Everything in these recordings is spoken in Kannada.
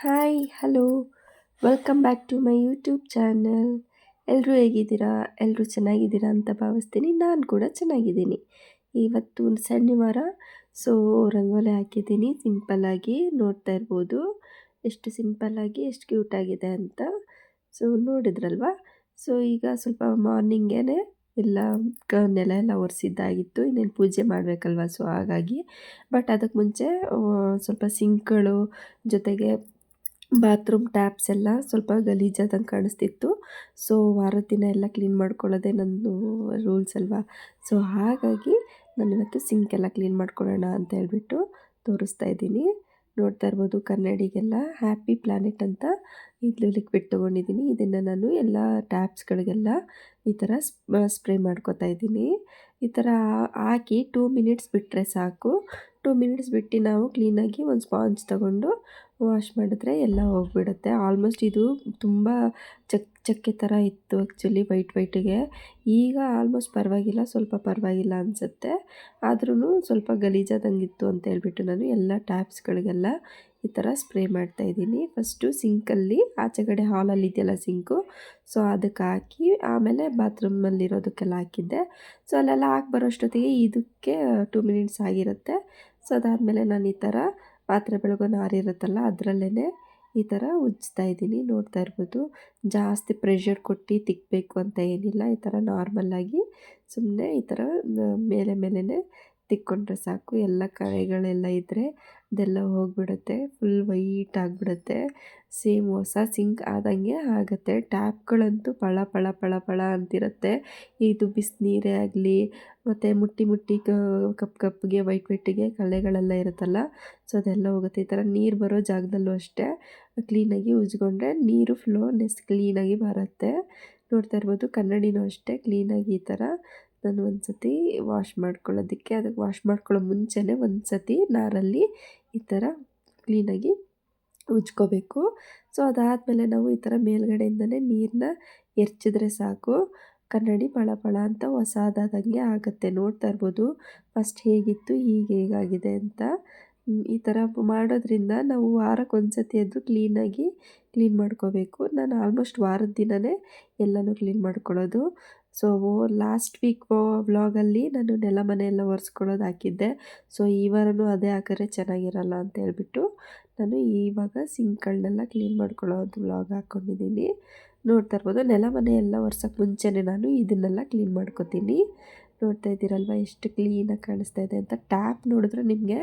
Hi hello welcome back to my YouTube channel ಎಲ್ಲರೂ ಹೇಗಿದ್ದೀರಾ? ಎಲ್ಲರೂ ಚೆನ್ನಾಗಿದ್ದೀರಾ ಅಂತ ಭಾವಿಸ್ತೀನಿ. ನಾನು ಕೂಡ ಚೆನ್ನಾಗಿದ್ದೀನಿ. ಇವತ್ತು ಒಂದು ಶನಿವಾರ ಸೊ ರಂಗೋಲಿ ಹಾಕಿದ್ದೀನಿ. ಸಿಂಪಲ್ಲಾಗಿ ನೋಡ್ತಾ ಇರ್ಬೋದು. ಎಷ್ಟು ಸಿಂಪಲ್ಲಾಗಿ ಎಷ್ಟು ಕ್ಯೂಟಾಗಿದೆ ಅಂತ. ಸೊ ನೋಡಿದ್ರಲ್ವಾ? ಸೊ ಈಗ ಸ್ವಲ್ಪ ಮಾರ್ನಿಂಗೇ ಎಲ್ಲ ಕ ನೆಲ ಎಲ್ಲ ಒರೆಸಿದ್ದಾಗಿತ್ತು. ಇನ್ನೇನು ಪೂಜೆ ಮಾಡಬೇಕಲ್ವ? ಸೊ ಹಾಗಾಗಿ. ಬಟ್ ಅದಕ್ಕೆ ಮುಂಚೆ ಸ್ವಲ್ಪ ಸಿಂಕ್ಗಳು ಜೊತೆಗೆ ಬಾತ್ರೂಮ್ ಟ್ಯಾಪ್ಸ್ ಎಲ್ಲ ಸ್ವಲ್ಪ ಗಲೀಜಾದಂಗೆ ಕಾಣಿಸ್ತಿತ್ತು. ಸೊ ವಾರದ ದಿನ ಎಲ್ಲ ಕ್ಲೀನ್ ಮಾಡ್ಕೊಳ್ಳೋದೇ ನನ್ನ ರೂಲ್ಸ್ ಅಲ್ವಾ? ಸೊ ಹಾಗಾಗಿ ನಾನು ಇವತ್ತು ಸಿಂಕ್ ಎಲ್ಲ ಕ್ಲೀನ್ ಮಾಡ್ಕೊಳ್ಳೋಣ ಅಂತ ಹೇಳ್ಬಿಟ್ಟು ತೋರಿಸ್ತಾ ಇದ್ದೀನಿ. ನೋಡ್ತಾ ಇರ್ಬೋದು ಕನ್ನಡಿಗೆಲ್ಲ ಹ್ಯಾಪಿ ಪ್ಲ್ಯಾನೆಟ್ ಅಂತ ಇದು ಲಿಕ್ವಿಡ್ ತೊಗೊಂಡಿದ್ದೀನಿ. ಇದನ್ನು ನಾನು ಎಲ್ಲ ಟ್ಯಾಪ್ಸ್ಗಳಿಗೆಲ್ಲ ಈ ಥರ ಸ್ಪ್ರೇ ಮಾಡ್ಕೋತಾ ಇದ್ದೀನಿ. ಈ ಥರ ಹಾಕಿ ಟೂ ಮಿನಿಟ್ಸ್ ಬಿಟ್ಟರೆ ಸಾಕು. ಟೂ ಮಿನಿಟ್ಸ್ ಬಿಟ್ಟು ನಾವು ಕ್ಲೀನಾಗಿ ಒಂದು ಸ್ಪಾಂಜ್ ತೊಗೊಂಡು ವಾಶ್ ಮಾಡಿದ್ರೆ ಎಲ್ಲ ಹೋಗ್ಬಿಡುತ್ತೆ. ಆಲ್ಮೋಸ್ಟ್ ಇದು ತುಂಬ ಚಕ್, ಚಕ್ಕೆ ಥರ ಇತ್ತು ಆ್ಯಕ್ಚುಲಿ ವೈಟ್ ವೈಟಿಗೆ ಈಗ ಆಲ್ಮೋಸ್ಟ್ ಪರವಾಗಿಲ್ಲ, ಸ್ವಲ್ಪ ಪರವಾಗಿಲ್ಲ ಅನಿಸುತ್ತೆ. ಆದ್ರೂ ಸ್ವಲ್ಪ ಗಲೀಜಾದಂಗಿತ್ತು ಅಂತ ಹೇಳ್ಬಿಟ್ಟು ನಾನು ಎಲ್ಲ ಟ್ಯಾಪ್ಸ್ಗಳಿಗೆಲ್ಲ ಈ ಥರ ಸ್ಪ್ರೇ ಮಾಡ್ತಾಯಿದ್ದೀನಿ ಫಸ್ಟು ಸಿಂಕಲ್ಲಿ ಆಚೆಗಡೆ ಹಾಲಲ್ಲಿ ಇದೆಯಲ್ಲ ಸಿಂಕು ಸೊ ಅದಕ್ಕೆ ಹಾಕಿ, ಆಮೇಲೆ ಬಾತ್ರೂಮಲ್ಲಿರೋದಕ್ಕೆಲ್ಲ ಹಾಕಿದ್ದೆ. ಸೊ ಅಲ್ಲೆಲ್ಲ ಹಾಕಿ ಬರೋಷ್ಟೊತ್ತಿಗೆ ಇದಕ್ಕೆ ಟೂ ಮಿನಿಟ್ಸ್ ಆಗಿರುತ್ತೆ. ಸೊ ಅದಾದಮೇಲೆ ನಾನು ಈ ಥರ ಪಾತ್ರೆ ಬೆಳಗೋ ನಾರಿರುತ್ತಲ್ಲ ಅದರಲ್ಲೇ ಈ ಥರ ಉಜ್ಜ್ತಾ ಇದ್ದೀನಿ. ನೋಡ್ತಾ ಇರ್ಬೋದು. ಜಾಸ್ತಿ ಪ್ರೆಷರ್ ಕೊಟ್ಟು ತಿಕ್ಕಬೇಕು ಅಂತ ಏನಿಲ್ಲ. ಈ ಥರ ನಾರ್ಮಲ್ಲಾಗಿ ಸುಮ್ಮನೆ ಈ ಥರ ಮೇಲೆ ಮೇಲೇ ತಿಕ್ಕೊಂಡ್ರೆ ಸಾಕು. ಎಲ್ಲ ಕಳೆಗಳೆಲ್ಲ ಇದ್ದರೆ ಅದೆಲ್ಲ ಹೋಗಿಬಿಡುತ್ತೆ. ಫುಲ್ ವೈಟ್ ಆಗಿಬಿಡುತ್ತೆ. ಸೇಮ್ ಹೊಸ ಸಿಂಕ್ ಆದಂಗೆ ಆಗುತ್ತೆ. ಟ್ಯಾಪ್ಗಳಂತೂ ಪಳ ಪಳ ಪಳ ಪಳ ಅಂತಿರುತ್ತೆ. ಇದು ಬಿಸಿನೀರೇ ಆಗಲಿ, ಮತ್ತು ಮುಟ್ಟಿ ಮುಟ್ಟಿ ಕಪ್, ಕಪ್ಗೆ ವೈಟ್ ವೈಟಿಗೆ ಕಳೆಗಳೆಲ್ಲ ಇರುತ್ತಲ್ಲ ಸೊ ಅದೆಲ್ಲ ಹೋಗುತ್ತೆ. ಈ ಥರ ನೀರು ಬರೋ ಜಾಗದಲ್ಲೂ ಅಷ್ಟೇ ಕ್ಲೀನಾಗಿ ಉಜ್ಕೊಂಡ್ರೆ ನೀರು ಫ್ಲೋ ನೆಸ್ ಕ್ಲೀನಾಗಿ ಬರುತ್ತೆ. ನೋಡ್ತಾ ಇರ್ಬೋದು ಕನ್ನಡಿನೂ ಅಷ್ಟೇ ಕ್ಲೀನಾಗಿ ಈ ಥರ ನಾನು ಒಂದು ಸತಿ ವಾಶ್ ಮಾಡ್ಕೊಳ್ಳೋದಕ್ಕೆ, ಅದಕ್ಕೆ ವಾಶ್ ಮಾಡ್ಕೊಳ್ಳೋ ಮುಂಚೆನೇ ಒಂದು ಸತಿ ನಾರಲ್ಲಿ ಈ ಥರ ಕ್ಲೀನಾಗಿ ಉಜ್ಕೋಬೇಕು. ಸೊ ಅದಾದಮೇಲೆ ನಾವು ಈ ಥರ ಮೇಲ್ಗಡೆಯಿಂದನೇ ನೀರನ್ನ ಎರ್ಚಿದ್ರೆ ಸಾಕು. ಕನ್ನಡಿ ಪಳ ಪಳ ಅಂತ ಹೊಸದಾದಂಗೆ ಆಗುತ್ತೆ, ನೋಡ್ತಾ ಇರ್ಬೋದು. ಫಸ್ಟ್ ಹೇಗಿತ್ತು ಈಗ ಹೇಗಾಗಿದೆ ಅಂತ. ಈ ಥರ ಮಾಡೋದ್ರಿಂದ ನಾವು ವಾರಕ್ಕೆ ಒಂದು ಸತಿ ಎದ್ದು ಕ್ಲೀನಾಗಿ ಕ್ಲೀನ್ ಮಾಡ್ಕೋಬೇಕು. ನಾನು ಆಲ್ಮೋಸ್ಟ್ ವಾರದ ದಿನವೇ ಎಲ್ಲನೂ ಕ್ಲೀನ್ ಮಾಡ್ಕೊಳ್ಳೋದು. ಸೊ ಲಾಸ್ಟ್ ವೀಕ್ ವ್ಲಾಗಲ್ಲಿ ನಾನು ನೆಲ ಮನೆಯೆಲ್ಲ ಒರೆಸ್ಕೊಳ್ಳೋದು ಹಾಕಿದ್ದೆ. ಸೊ ಈ ವಾರನೂ ಅದೇ ಹಾಕಿದ್ರೆ ಚೆನ್ನಾಗಿರಲ್ಲ ಅಂತ ಹೇಳ್ಬಿಟ್ಟು ನಾನು ಇವಾಗ ಸಿಂಕ್ಗಳನ್ನೆಲ್ಲ ಕ್ಲೀನ್ ಮಾಡ್ಕೊಳ್ಳೋದು ವ್ಲಾಗ್ ಹಾಕ್ಕೊಂಡಿದ್ದೀನಿ. ನೋಡ್ತಾ ಇರ್ಬೋದು, ನೆಲ ಮನೆಯೆಲ್ಲ ಒರ್ಸೋಕ್ಕೆ ಮುಂಚೆನೇ ನಾನು ಇದನ್ನೆಲ್ಲ ಕ್ಲೀನ್ ಮಾಡ್ಕೊತೀನಿ. ನೋಡ್ತಾ ಇದ್ದೀರಲ್ವ, ಎಷ್ಟು ಕ್ಲೀನಾಗಿ ಕಾಣಿಸ್ತಾ ಇದೆ ಅಂತ. ಟ್ಯಾಪ್ ನೋಡಿದ್ರೆ ನಿಮಗೆ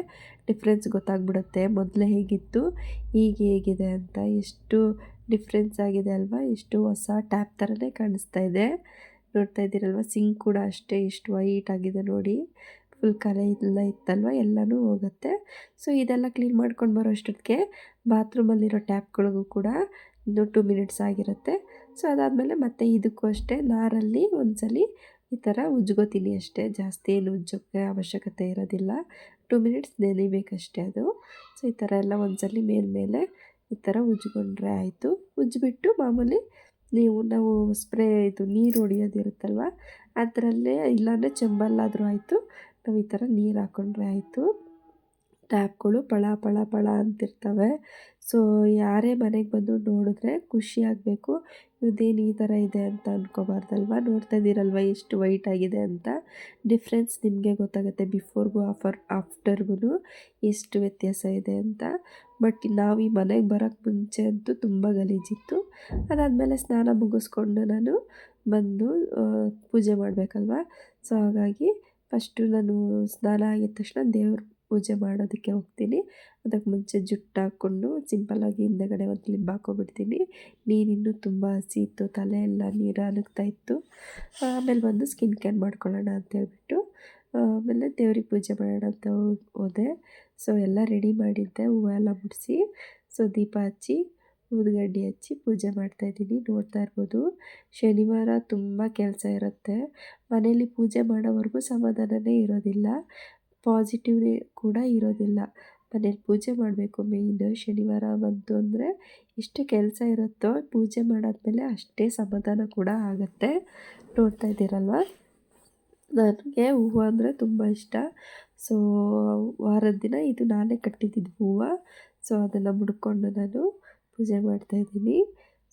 ಡಿಫ್ರೆನ್ಸ್ ಗೊತ್ತಾಗ್ಬಿಡುತ್ತೆ. ಮೊದಲೇ ಹೇಗಿತ್ತು, ಈಗ ಹೇಗಿದೆ ಅಂತ. ಎಷ್ಟು ಡಿಫ್ರೆನ್ಸ್ ಆಗಿದೆ ಅಲ್ವಾ, ಎಷ್ಟು ಹೊಸ ಟ್ಯಾಪ್ ಥರನೇ ಕಾಣಿಸ್ತಾ ಇದೆ. ನೋಡ್ತಾ ಇದ್ದೀರಲ್ವ? ಸಿಂಕ್ ಕೂಡ ಅಷ್ಟೇ ಇಷ್ಟು ವೈಟ್ ಆಗಿದೆ ನೋಡಿ. ಫುಲ್ ಕಲೆ ಇಲ್ಲ ಇತ್ತಲ್ವ? ಎಲ್ಲನೂ ಹೋಗುತ್ತೆ. ಸೊ ಇದೆಲ್ಲ ಕ್ಲೀನ್ ಮಾಡ್ಕೊಂಡು ಬರೋ ಅಷ್ಟೊತ್ತಿಗೆ ಬಾತ್ರೂಮಲ್ಲಿರೋ ಟ್ಯಾಪ್ಗಳಿಗೂ ಕೂಡ ಇನ್ನು ಟೂ ಮಿನಿಟ್ಸ್ ಆಗಿರುತ್ತೆ. ಸೊ ಅದಾದಮೇಲೆ ಮತ್ತೆ ಇದಕ್ಕೂ ಅಷ್ಟೇ ನಾರಲ್ಲಿ ಒಂದ್ಸಲಿ ಈ ಥರ ಉಜ್ಗೋತೀನಿ ಅಷ್ಟೇ. ಜಾಸ್ತಿ ಏನು ಉಜ್ಜೋಕ್ಕೆ ಅವಶ್ಯಕತೆ ಇರೋದಿಲ್ಲ. ಟೂ ಮಿನಿಟ್ಸ್ ನೆನಿಬೇಕಷ್ಟೇ ಅದು. ಸೊ ಈ ಥರ ಎಲ್ಲ ಒಂದ್ಸಲಿ ಮೇಲ್ಮೇಲೆ ಈ ಥರ ಉಜ್ಕೊಂಡ್ರೆ ಆಯಿತು. ಉಜ್ಜಿಬಿಟ್ಟು ಮಾಮೂಲಿ ನೀವು, ನಾವು ಸ್ಪ್ರೇ ಇದು ನೀರು ಹೊಡಿಯೋದಿರುತ್ತಲ್ವ? ಅದರಲ್ಲೇ ಇಲ್ಲಾಂದರೆ ಚೆಂಬಲ್ಲಾದರೂ ಆಯಿತು. ನಾವು ಈ ಥರ ನೀರು ಹಾಕ್ಕೊಂಡ್ರೆ ಆಯಿತು. ಟ್ಯಾಪ್ಗಳು ಪಳ ಪಳ ಪಳ ಅಂತಿರ್ತವೆ. ಸೊ, ಯಾರೇ ಮನೆಗೆ ಬಂದು ನೋಡಿದ್ರೆ ಖುಷಿ ಆಗಬೇಕು. ಇದೇನು ಈ ಥರ ಇದೆ ಅಂತ ಅಂದ್ಕೋಬಾರ್ದಲ್ವ ನೋಡ್ತಾ ಇದ್ದೀರಲ್ವ ಎಷ್ಟು ವೈಟ್ ಆಗಿದೆ ಅಂತ? ಡಿಫ್ರೆನ್ಸ್ ನಿಮಗೆ ಗೊತ್ತಾಗುತ್ತೆ ಬಿಫೋರ್ಗೂ ಆಫರ್ ಆಫ್ಟರ್ಗೂ ಎಷ್ಟು ವ್ಯತ್ಯಾಸ ಇದೆ ಅಂತ. ಬಟ್ ನಾವು ಈ ಮನೆಗೆ ಬರೋಕ್ಕೆ ಮುಂಚೆ ಅಂತೂ ತುಂಬ ಗಲೀಜಿತ್ತು. ಅದಾದಮೇಲೆ ಸ್ನಾನ ಮುಗಿಸ್ಕೊಂಡು ನಾನು ಬಂದು ಪೂಜೆ ಮಾಡಬೇಕಲ್ವ? ಸೊ, ಹಾಗಾಗಿ ಫಸ್ಟು ನಾನು ಸ್ನಾನ ಆಗಿದ ತಕ್ಷಣ ದೇವ್ರ ಪೂಜೆ ಮಾಡೋದಕ್ಕೆ ಹೋಗ್ತೀನಿ. ಅದಕ್ಕೆ ಮುಂಚೆ ಜುಟ್ಟು ಹಾಕ್ಕೊಂಡು ಸಿಂಪಲ್ಲಾಗಿ ಹಿಂದೆಗಡೆ ಒಂದು ಲಿಂಬ್ ಹಾಕೋಬಿಡ್ತೀನಿ ನೀರಿನ್ನೂ ತುಂಬ ಹಸಿ ಇತ್ತು, ತಲೆ ಎಲ್ಲ ನೀರು ಅಲುಗ್ತಾ ಇತ್ತು. ಆಮೇಲೆ ಬಂದು ಸ್ಕಿನ್ ಕೇರ್ ಮಾಡ್ಕೊಳ್ಳೋಣ ಅಂತೇಳ್ಬಿಟ್ಟು ಆಮೇಲೆ ದೇವ್ರಿಗೆ ಪೂಜೆ ಮಾಡೋಣ ಅಂತ ಹೋದೆ. ಸೊ ಎಲ್ಲ ರೆಡಿ ಮಾಡಿದ್ದೆ. ಹೂವು ಎಲ್ಲ ಮುಡಿಸಿ ಸೊ ದೀಪ ಹಚ್ಚಿ ಊದುಗಡ್ಡಿ ಹಚ್ಚಿ ಪೂಜೆ ಮಾಡ್ತಾಯಿದ್ದೀನಿ ನೋಡ್ತಾ ಇರ್ಬೋದು. ಶನಿವಾರ ತುಂಬ ಕೆಲಸ ಇರುತ್ತೆ. ಮನೇಲಿ ಪೂಜೆ ಮಾಡೋವರೆಗೂ ಸಮಾಧಾನವೇ ಇರೋದಿಲ್ಲ. ಪಾಸಿಟಿವ್ ಕೂಡ ಇರೋದಿಲ್ಲ. ಮನೇಲಿ ಪೂಜೆ ಮಾಡಬೇಕು. ಮೇಯ್ನ್ ಶನಿವಾರ ಬಂತು ಅಂದರೆ ಎಷ್ಟು ಕೆಲಸ ಇರುತ್ತೋ ಪೂಜೆ ಮಾಡಾದ್ಮೇಲೆ ಅಷ್ಟೇ ಸಮಾಧಾನ ಕೂಡ ಆಗುತ್ತೆ. ನೋಡ್ತಾ ಇದ್ದೀರಲ್ವ? ನನಗೆ ಹೂವು ಅಂದರೆ ತುಂಬ ಇಷ್ಟ. ಸೊ ವಾರದ ದಿನ ಇದು ನಾನೇ ಕಟ್ಟಿದ್ದು ಹೂವು. ಸೊ ಅದನ್ನು ಮುಡ್ಕೊಂಡು ನಾನು ಪೂಜೆ ಮಾಡ್ತಾಯಿದ್ದೀನಿ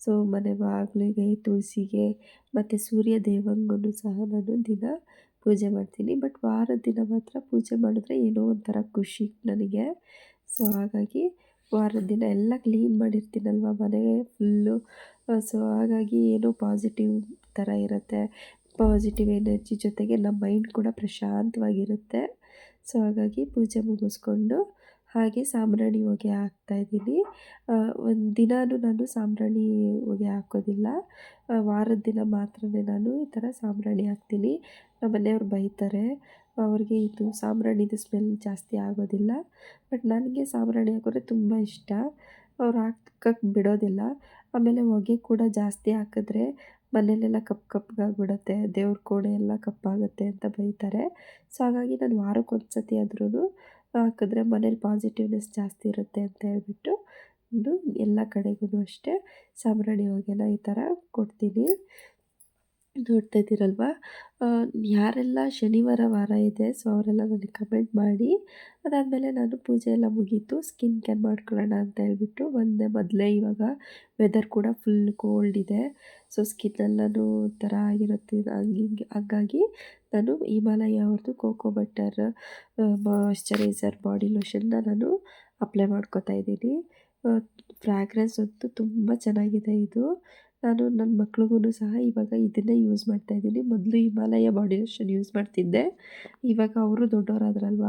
ಸೊ ಮನೆ ಬಾಗಿಲಿಗೆ, ತುಳಸಿಗೆ, ಮತ್ತು ಸೂರ್ಯ ದೇವಂಗೂ ಸಹ ನಾನು ದಿನ ಪೂಜೆ ಮಾಡ್ತೀನಿ. ಬಟ್ ವಾರದ ದಿನ ಮಾತ್ರ ಪೂಜೆ ಮಾಡಿದ್ರೆ ಏನೋ ಒಂಥರ ಖುಷಿ ನನಗೆ. ಸೊ ಹಾಗಾಗಿ ವಾರದ ದಿನ ಎಲ್ಲ ಕ್ಲೀನ್ ಮಾಡಿರ್ತೀನಲ್ವ ಮನೆ ಫುಲ್ಲು ಸೊ ಹಾಗಾಗಿ ಏನೋ ಪಾಸಿಟಿವ್ ಥರ ಇರುತ್ತೆ. ಪಾಸಿಟಿವ್ ಎನರ್ಜಿ ಜೊತೆಗೆ ನಮ್ಮ ಮೈಂಡ್ ಕೂಡ ಪ್ರಶಾಂತವಾಗಿರುತ್ತೆ. ಸೊ ಹಾಗಾಗಿ ಪೂಜೆ ಮುಗಿಸ್ಕೊಂಡು ಹಾಗೆ ಸಾಂಬ್ರಾಣಿ ಹೊಗೆ ಹಾಕ್ತಾಯಿದ್ದೀನಿ ಒಂದು ದಿನಾನೂ ನಾನು ಸಾಂಬ್ರಾಣಿ ಹೊಗೆ ಹಾಕೋದಿಲ್ಲ. ವಾರದ ದಿನ ಮಾತ್ರನೇ ನಾನು ಈ ಥರ ಸಾಂಬ್ರಾಣಿ ಹಾಕ್ತೀನಿ. ನಮ್ಮ ಮನೆಯವ್ರು ಬೈತಾರೆ. ಅವ್ರಿಗೆ ಇದು ಸಾಂಬ್ರಾಣಿದು ಸ್ಮೆಲ್ ಜಾಸ್ತಿ ಆಗೋದಿಲ್ಲ. ಬಟ್ ನನಗೆ ಸಾಂಬ್ರಾಣಿ ಹಾಕಿದ್ರೆ ತುಂಬ ಇಷ್ಟ. ಅವ್ರು ಹಾಕಕ್ಕೆ ಬಿಡೋದಿಲ್ಲ. ಆಮೇಲೆ ಹೊಗೆ ಕೂಡ ಜಾಸ್ತಿ ಹಾಕಿದ್ರೆ ಮನೆಯಲ್ಲೆಲ್ಲ ಕಪ್ಪು ಕಪ್ಪಗಾಗ್ಬಿಡುತ್ತೆ ದೇವ್ರ ಕೋಣೆ ಎಲ್ಲ ಕಪ್ಪಾಗುತ್ತೆ ಅಂತ ಬೈತಾರೆ. ಸೊ ಹಾಗಾಗಿ ನಾನು ವಾರಕ್ಕೊಂದು ಸತಿ ಆದ್ರೂ ಹಾಕಿದ್ರೆ ಮನೇಲಿ ಪಾಸಿಟಿವ್ನೆಸ್ ಜಾಸ್ತಿ ಇರುತ್ತೆ ಅಂತ ಹೇಳ್ಬಿಟ್ಟು ಎಲ್ಲ ಕಡೆಗೂ ಅಷ್ಟೇ ಸಾಂಬ್ರಾಣಿ ಹೊಗೆನ ಈ ಥರ ಕೊಡ್ತೀನಿ. ನೋಡ್ತಾ ಇದ್ದೀರಲ್ವಾ? ಯಾರೆಲ್ಲ ಶನಿವಾರ ವಾರ ಇದೆ ಸೊ ಅವರೆಲ್ಲ ನನಗೆ ಕಮೆಂಟ್ ಮಾಡಿ. ಅದಾದಮೇಲೆ ನಾನು ಪೂಜೆ ಎಲ್ಲ ಮುಗೀತು ಸ್ಕಿನ್ ಕೇರ್ ಮಾಡ್ಕೊಳ್ಳೋಣ ಅಂತ ಹೇಳ್ಬಿಟ್ಟು ಬಂದೆ ಮೊದಲೇ. ಇವಾಗ ವೆದರ್ ಕೂಡ ಫುಲ್ ಕೋಲ್ಡ್ ಇದೆ. ಸೊ ಸ್ಕಿನ್ನೆಲ್ಲನೂ ಥರ ಆಗಿರುತ್ತೆ. ಹಿಂಗೆ ಹಾಗಾಗಿ ನಾನು ಹಿಮಾಲಯ ಅವ್ರದ್ದು ಕೋಕೋ ಬಟರ್ ಮಾಯಿಶ್ಚರೈಸರ್ ಬಾಡಿ ಲೋಷನ್ನ ನಾನು ಅಪ್ಲೈ ಮಾಡ್ಕೋತಾ ಇದ್ದೀನಿ. ಫ್ರ್ಯಾಗ್ರೆನ್ಸ್ ಅಂತೂ ತುಂಬ ಚೆನ್ನಾಗಿದೆ ಇದು. ನಾನು ನನ್ನ ಮಕ್ಳಿಗೂ ಸಹ ಇವಾಗ ಇದನ್ನೇ ಯೂಸ್ ಮಾಡ್ತಾ ಇದ್ದೀನಿ. ಮೊದಲು ಹಿಮಾಲಯ ಬಾಡಿ ಲೋಷನ್ ಯೂಸ್ ಮಾಡ್ತಿದ್ದೆ. ಇವಾಗ ಅವರು ದೊಡ್ಡವರಾದ್ರಲ್ವ?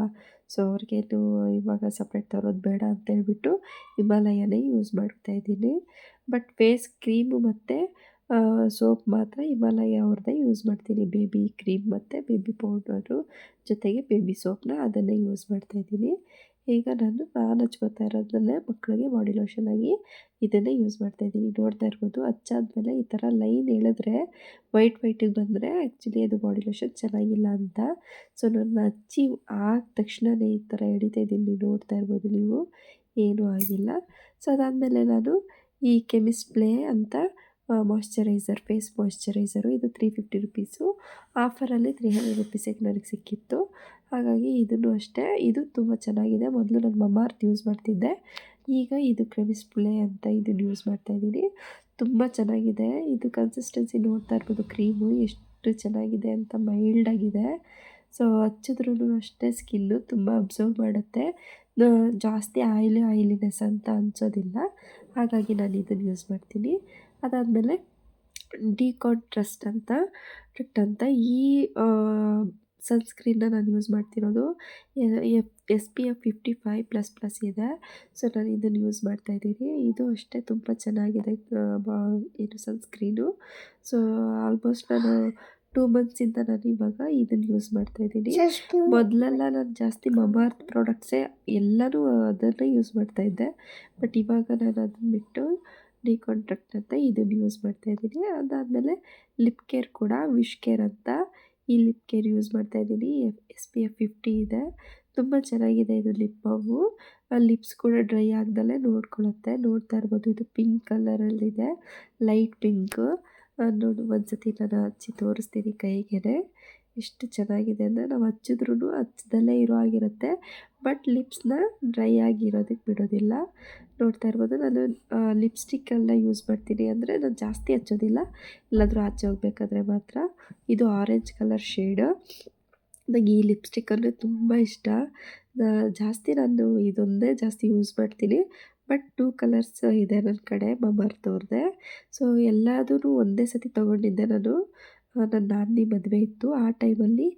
ಸೊ ಅವ್ರಿಗೇನು ಇವಾಗ ಸಪ್ರೇಟ್ ತರೋದು ಬೇಡ ಅಂತ ಹೇಳ್ಬಿಟ್ಟು ಹಿಮಾಲಯನೇ ಯೂಸ್ ಮಾಡ್ತಾ ಇದ್ದೀನಿ. ಬಟ್ ಫೇಸ್ ಕ್ರೀಮು ಮತ್ತು ಸೋಪ್ ಮಾತ್ರ ಹಿಮಾಲಯ ಅವ್ರದ್ದೇ ಯೂಸ್ ಮಾಡ್ತೀನಿ. ಬೇಬಿ ಕ್ರೀಮ್ ಮತ್ತು ಬೇಬಿ ಪೌಡರು ಜೊತೆಗೆ ಬೇಬಿ ಸೋಪ್ನ ಅದನ್ನೇ ಯೂಸ್ ಮಾಡ್ತಾಯಿದ್ದೀನಿ ಈಗ ನಾನು ನಾನು ಹಚ್ಕೋತಾ ಇರೋದನ್ನೇ ಮಕ್ಕಳಿಗೆ ಬಾಡಿ ಆಗಿ ಇದನ್ನೇ ಯೂಸ್ ಮಾಡ್ತಾ ಇದ್ದೀನಿ. ನೋಡ್ತಾ ಇರ್ಬೋದು, ಹಚ್ಚಾದ್ಮೇಲೆ ಈ ಥರ ಲೈನ್ ಹೇಳಿದ್ರೆ ವೈಟ್ ವೈಟಿಗೆ ಬಂದರೆ ಆ್ಯಕ್ಚುಲಿ ಅದು ಬಾಡಿ ಲೋಷನ್ ಚೆನ್ನಾಗಿಲ್ಲ ಅಂತ. ಸೊ, ನಾನು ಹಚ್ಚಿ ಆದ ತಕ್ಷಣವೇ ಈ ಥರ ಎಳಿತಾ ಇದ್ದೀನಿ. ನೋಡ್ತಾ ಇರ್ಬೋದು ನೀವು. ಏನೂ ಆಗಿಲ್ಲ. ಸೊ, ಅದಾದಮೇಲೆ ನಾನು ಈ ಕೆಮಿಸ್ಟ್ ಪ್ಲೇ ಅಂತ ಮಾಯ್ಶ್ಚರೈಸರ್ ಫೇಸ್ ಮಾಯ್ಶ್ಚರೈಸರು ಇದು ತ್ರೀ ಫಿಫ್ಟಿ ರುಪೀಸು ಆಫರಲ್ಲಿ ತ್ರೀ ಹಂಡ್ರೆಡ್ ರುಪೀಸಿಗೆ ನನಗೆ ಸಿಕ್ಕಿತ್ತು. ಹಾಗಾಗಿ ಇದನ್ನು ಅಷ್ಟೇ. ಇದು ತುಂಬ ಚೆನ್ನಾಗಿದೆ. ಮೊದಲು ನಾನು ಮಮಾರ್ತ್ ಯೂಸ್ ಮಾಡ್ತಿದ್ದೆ. ಈಗ ಇದು ಕ್ರೆಮಿಸ್ ಪ್ಲೇ ಅಂತ ಇದನ್ನು ಯೂಸ್ ಮಾಡ್ತಾಯಿದ್ದೀನಿ ತುಂಬ ಚೆನ್ನಾಗಿದೆ. ಇದು ಕನ್ಸಿಸ್ಟೆನ್ಸಿ ನೋಡ್ತಾ ಇರ್ಬೋದು. ಕ್ರೀಮು ಎಷ್ಟು ಚೆನ್ನಾಗಿದೆ ಅಂತ ಮೈಲ್ಡಾಗಿದೆ ಸೊ ಹಚ್ಚಿದ್ರೂ ಅಷ್ಟೇ ಸ್ಕಿನ್ನು ತುಂಬ ಅಬ್ಸರ್ವ್ ಮಾಡುತ್ತೆ. ಜಾಸ್ತಿ ಆಯಿಲಿ ಆಯಿಲಿನೆಸ್ ಅಂತ ಅನಿಸೋದಿಲ್ಲ. ಹಾಗಾಗಿ ನಾನು ಇದನ್ನು ಯೂಸ್ ಮಾಡ್ತೀನಿ. ಅದಾದಮೇಲೆ ಡಿಕಾಟ್ ಟ್ರಸ್ಟ್ ಅಂತ ಟ್ರಿಕ್ಟ್ ಅಂತ ಈ ಸನ್ಸ್ಕ್ರೀನ್ನ ನಾನು ಯೂಸ್ ಮಾಡ್ತಿರೋದು. S P F fifty five plus plus ಇದೆ. ಸೊ ನಾನು ಇದನ್ನು ಯೂಸ್ ಮಾಡ್ತಾಯಿದ್ದೀನಿ ಇದು ಅಷ್ಟೇ ತುಂಬ ಚೆನ್ನಾಗಿದೆ ಬಾ ಏನು ಸನ್ಸ್ಕ್ರೀನು. ಸೊ ಆಲ್ಮೋಸ್ಟ್ ನಾನು ಟೂ ಮಂತ್ಸಿಂದ ನಾನು ಇವಾಗ ಇದನ್ನು ಯೂಸ್ ಮಾಡ್ತಾಯಿದ್ದೀನಿ ಮೊದಲೆಲ್ಲ ನಾನು ಜಾಸ್ತಿ ಮಮಾರ್ತ್ ಪ್ರಾಡಕ್ಟ್ಸೇ ಎಲ್ಲನೂ ಅದನ್ನೇ ಯೂಸ್ ಮಾಡ್ತಾಯಿದ್ದೆ ಬಟ್ ಇವಾಗ ನಾನು ಅದನ್ನು ಬಿಟ್ಟು ಡಿಕಾಂಟ್ರಾಕ್ಟ್ ಅಂತ ಇದನ್ನು ಯೂಸ್ ಮಾಡ್ತಾಯಿದ್ದೀನಿ ಅದಾದಮೇಲೆ ಲಿಪ್ ಕೇರ್ ಕೂಡ ವಿಶ್ ಕೇರ್ ಅಂತ ಈ ಲಿಪ್ ಕೇರ್ ಯೂಸ್ ಮಾಡ್ತಾಯಿದ್ದೀನಿ ಎಸ್ ಪಿ ಎಫ್ ಫಿಫ್ಟಿ ಇದೆ. ತುಂಬ ಚೆನ್ನಾಗಿದೆ ಇದು ಲಿಪ್ ಬಾಮು ಲಿಪ್ಸ್ ಕೂಡ ಡ್ರೈ ಆಗ್ದಲೇ ನೋಡ್ಕೊಳತ್ತೆ ನೋಡ್ತಾ ಇರ್ಬೋದು, ಇದು ಪಿಂಕ್ ಕಲರಲ್ಲಿದೆ ಲೈಟ್ ಪಿಂಕು ನೋಡು ಒಂದು ಸತಿ ನಾನು ಹಚ್ಚಿ ತೋರಿಸ್ತೀನಿ ಕೈಗೆ ಎಷ್ಟು ಚೆನ್ನಾಗಿದೆ ಅಂದರೆ ನಾವು ಹಚ್ಚಿದ್ರೂ ಹಚ್ಚದಲ್ಲೇ ಇರೋ ಆಗಿರುತ್ತೆ ಬಟ್ ಲಿಪ್ಸ್ನ ಡ್ರೈ ಆಗಿರೋದಕ್ಕೆ ಬಿಡೋದಿಲ್ಲ. ನೋಡ್ತಾ ಇರ್ಬೋದು, ನಾನು ಲಿಪ್ಸ್ಟಿಕ್ಕೆಲ್ಲ ಯೂಸ್ ಮಾಡ್ತೀನಿ ಅಂದರೆ ನಾನು ಜಾಸ್ತಿ ಹಚ್ಚೋದಿಲ್ಲ. ಎಲ್ಲಾದರೂ ಆಚೆ ಹೋಗ್ಬೇಕಾದ್ರೆ ಮಾತ್ರ. ಇದು ಆರೆಂಜ್ ಕಲರ್ ಶೇಡು ನನಗೆ ಈ ಲಿಪ್ಸ್ಟಿಕ್ ಅಂದರೆ ತುಂಬ ಇಷ್ಟ. ಜಾಸ್ತಿ ನಾನು ಇದೊಂದೇ ಜಾಸ್ತಿ ಯೂಸ್ ಮಾಡ್ತೀನಿ. ಬಟ್ ಟೂ ಕಲರ್ಸ್ ಇದೆ ನನ್ನ ಕಡೆ ಮಮರ್ದವ್ರದ್ದೇ ಸೊ ಎಲ್ಲದೂ ಒಂದೇ ಸತಿ ತೊಗೊಂಡಿದ್ದೆ ನಾನು. ನನ್ನ ನಾದಿನಿ ಮದುವೆ ಇತ್ತು. ಆ ಟೈಮಲ್ಲಿ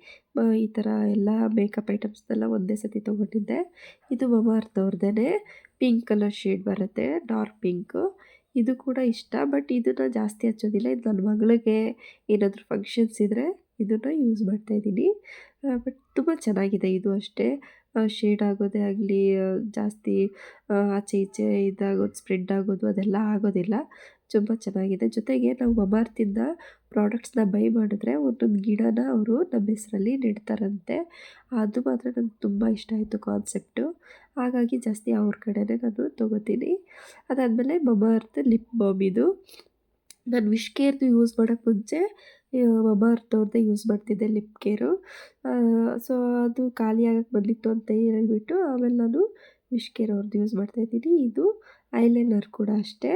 ಈ ಥರ ಎಲ್ಲ ಮೇಕಪ್ ಐಟಮ್ಸ್ನೆಲ್ಲ ಒಂದೇ ಸತಿ ತೊಗೊಂಡಿದ್ದೆ. ಇದು ಮಮಾರ್ದವ್ರದ್ದೇ ಪಿಂಕ್ ಕಲರ್ ಶೇಡ್ ಬರುತ್ತೆ ಡಾರ್ಕ್ ಪಿಂಕು ಇದು ಕೂಡ ಇಷ್ಟ ಬಟ್ ಇದನ್ನು ಜಾಸ್ತಿ ಹಚ್ಚೋದಿಲ್ಲ. ಇದು ನನ್ನ ಮಗಳಿಗೆ ಏನಾದರೂ ಫಂಕ್ಷನ್ಸ್ ಇದ್ದರೆ ಇದನ್ನು ಯೂಸ್ ಮಾಡ್ತಾಯಿದ್ದೀನಿ ಬಟ್ ತುಂಬ ಚೆನ್ನಾಗಿದೆ ಇದು ಅಷ್ಟೇ. ಶೇಡ್ ಆಗೋದೇ ಆಗಲಿ ಜಾಸ್ತಿ ಆಚೆ ಈಚೆ ಇದಾಗೋದು ಸ್ಪ್ರೆಡ್ ಆಗೋದು ಅದೆಲ್ಲ ಆಗೋದಿಲ್ಲ. ತುಂಬ ಚೆನ್ನಾಗಿದೆ. ಜೊತೆಗೆ ನಾವು ಮಮಾರ್ತಿಂದ ಪ್ರಾಡಕ್ಟ್ಸ್ನ ಬೈ ಮಾಡಿದ್ರೆ ಒಂದೊಂದು ಗಿಡನ ಅವರು ನಮ್ಮ ಹೆಸರಲ್ಲಿ ನೆಡ್ತಾರಂತೆ. ಅದು ಮಾತ್ರ ನನಗೆ ತುಂಬ ಇಷ್ಟ ಆಯಿತು ಕಾನ್ಸೆಪ್ಟು ಹಾಗಾಗಿ ಜಾಸ್ತಿ ಅವ್ರ ಕಡೆನೇ ನಾನು ತೊಗೋತೀನಿ. ಅದಾದಮೇಲೆ ಮಮಾರ್ತ್ ಲಿಪ್ ಬಾಮ್ ಇದು. ನಾನು ವಿಶ್ ಕೇರ್ದು ಯೂಸ್ ಮಾಡೋಕ್ಕೆ ಮುಂಚೆ ಅವ್ರದ್ದೇ ಯೂಸ್ ಮಾಡ್ತಿದ್ದೆ ಲಿಪ್ ಕೇರು ಸೊ ಅದು ಖಾಲಿ ಆಗಕ್ಕೆ ಬಂದಿತ್ತು ಅಂತ ಹೇಳ್ಬಿಟ್ಟು ಆಮೇಲೆ ನಾನು ವಿಶ್ಕೇರ್ ಅವ್ರದ್ದು ಯೂಸ್ ಮಾಡ್ತಾಯಿದ್ದೀನಿ ಇದು ಐಲೈನರ್ ಕೂಡ ಅಷ್ಟೇ.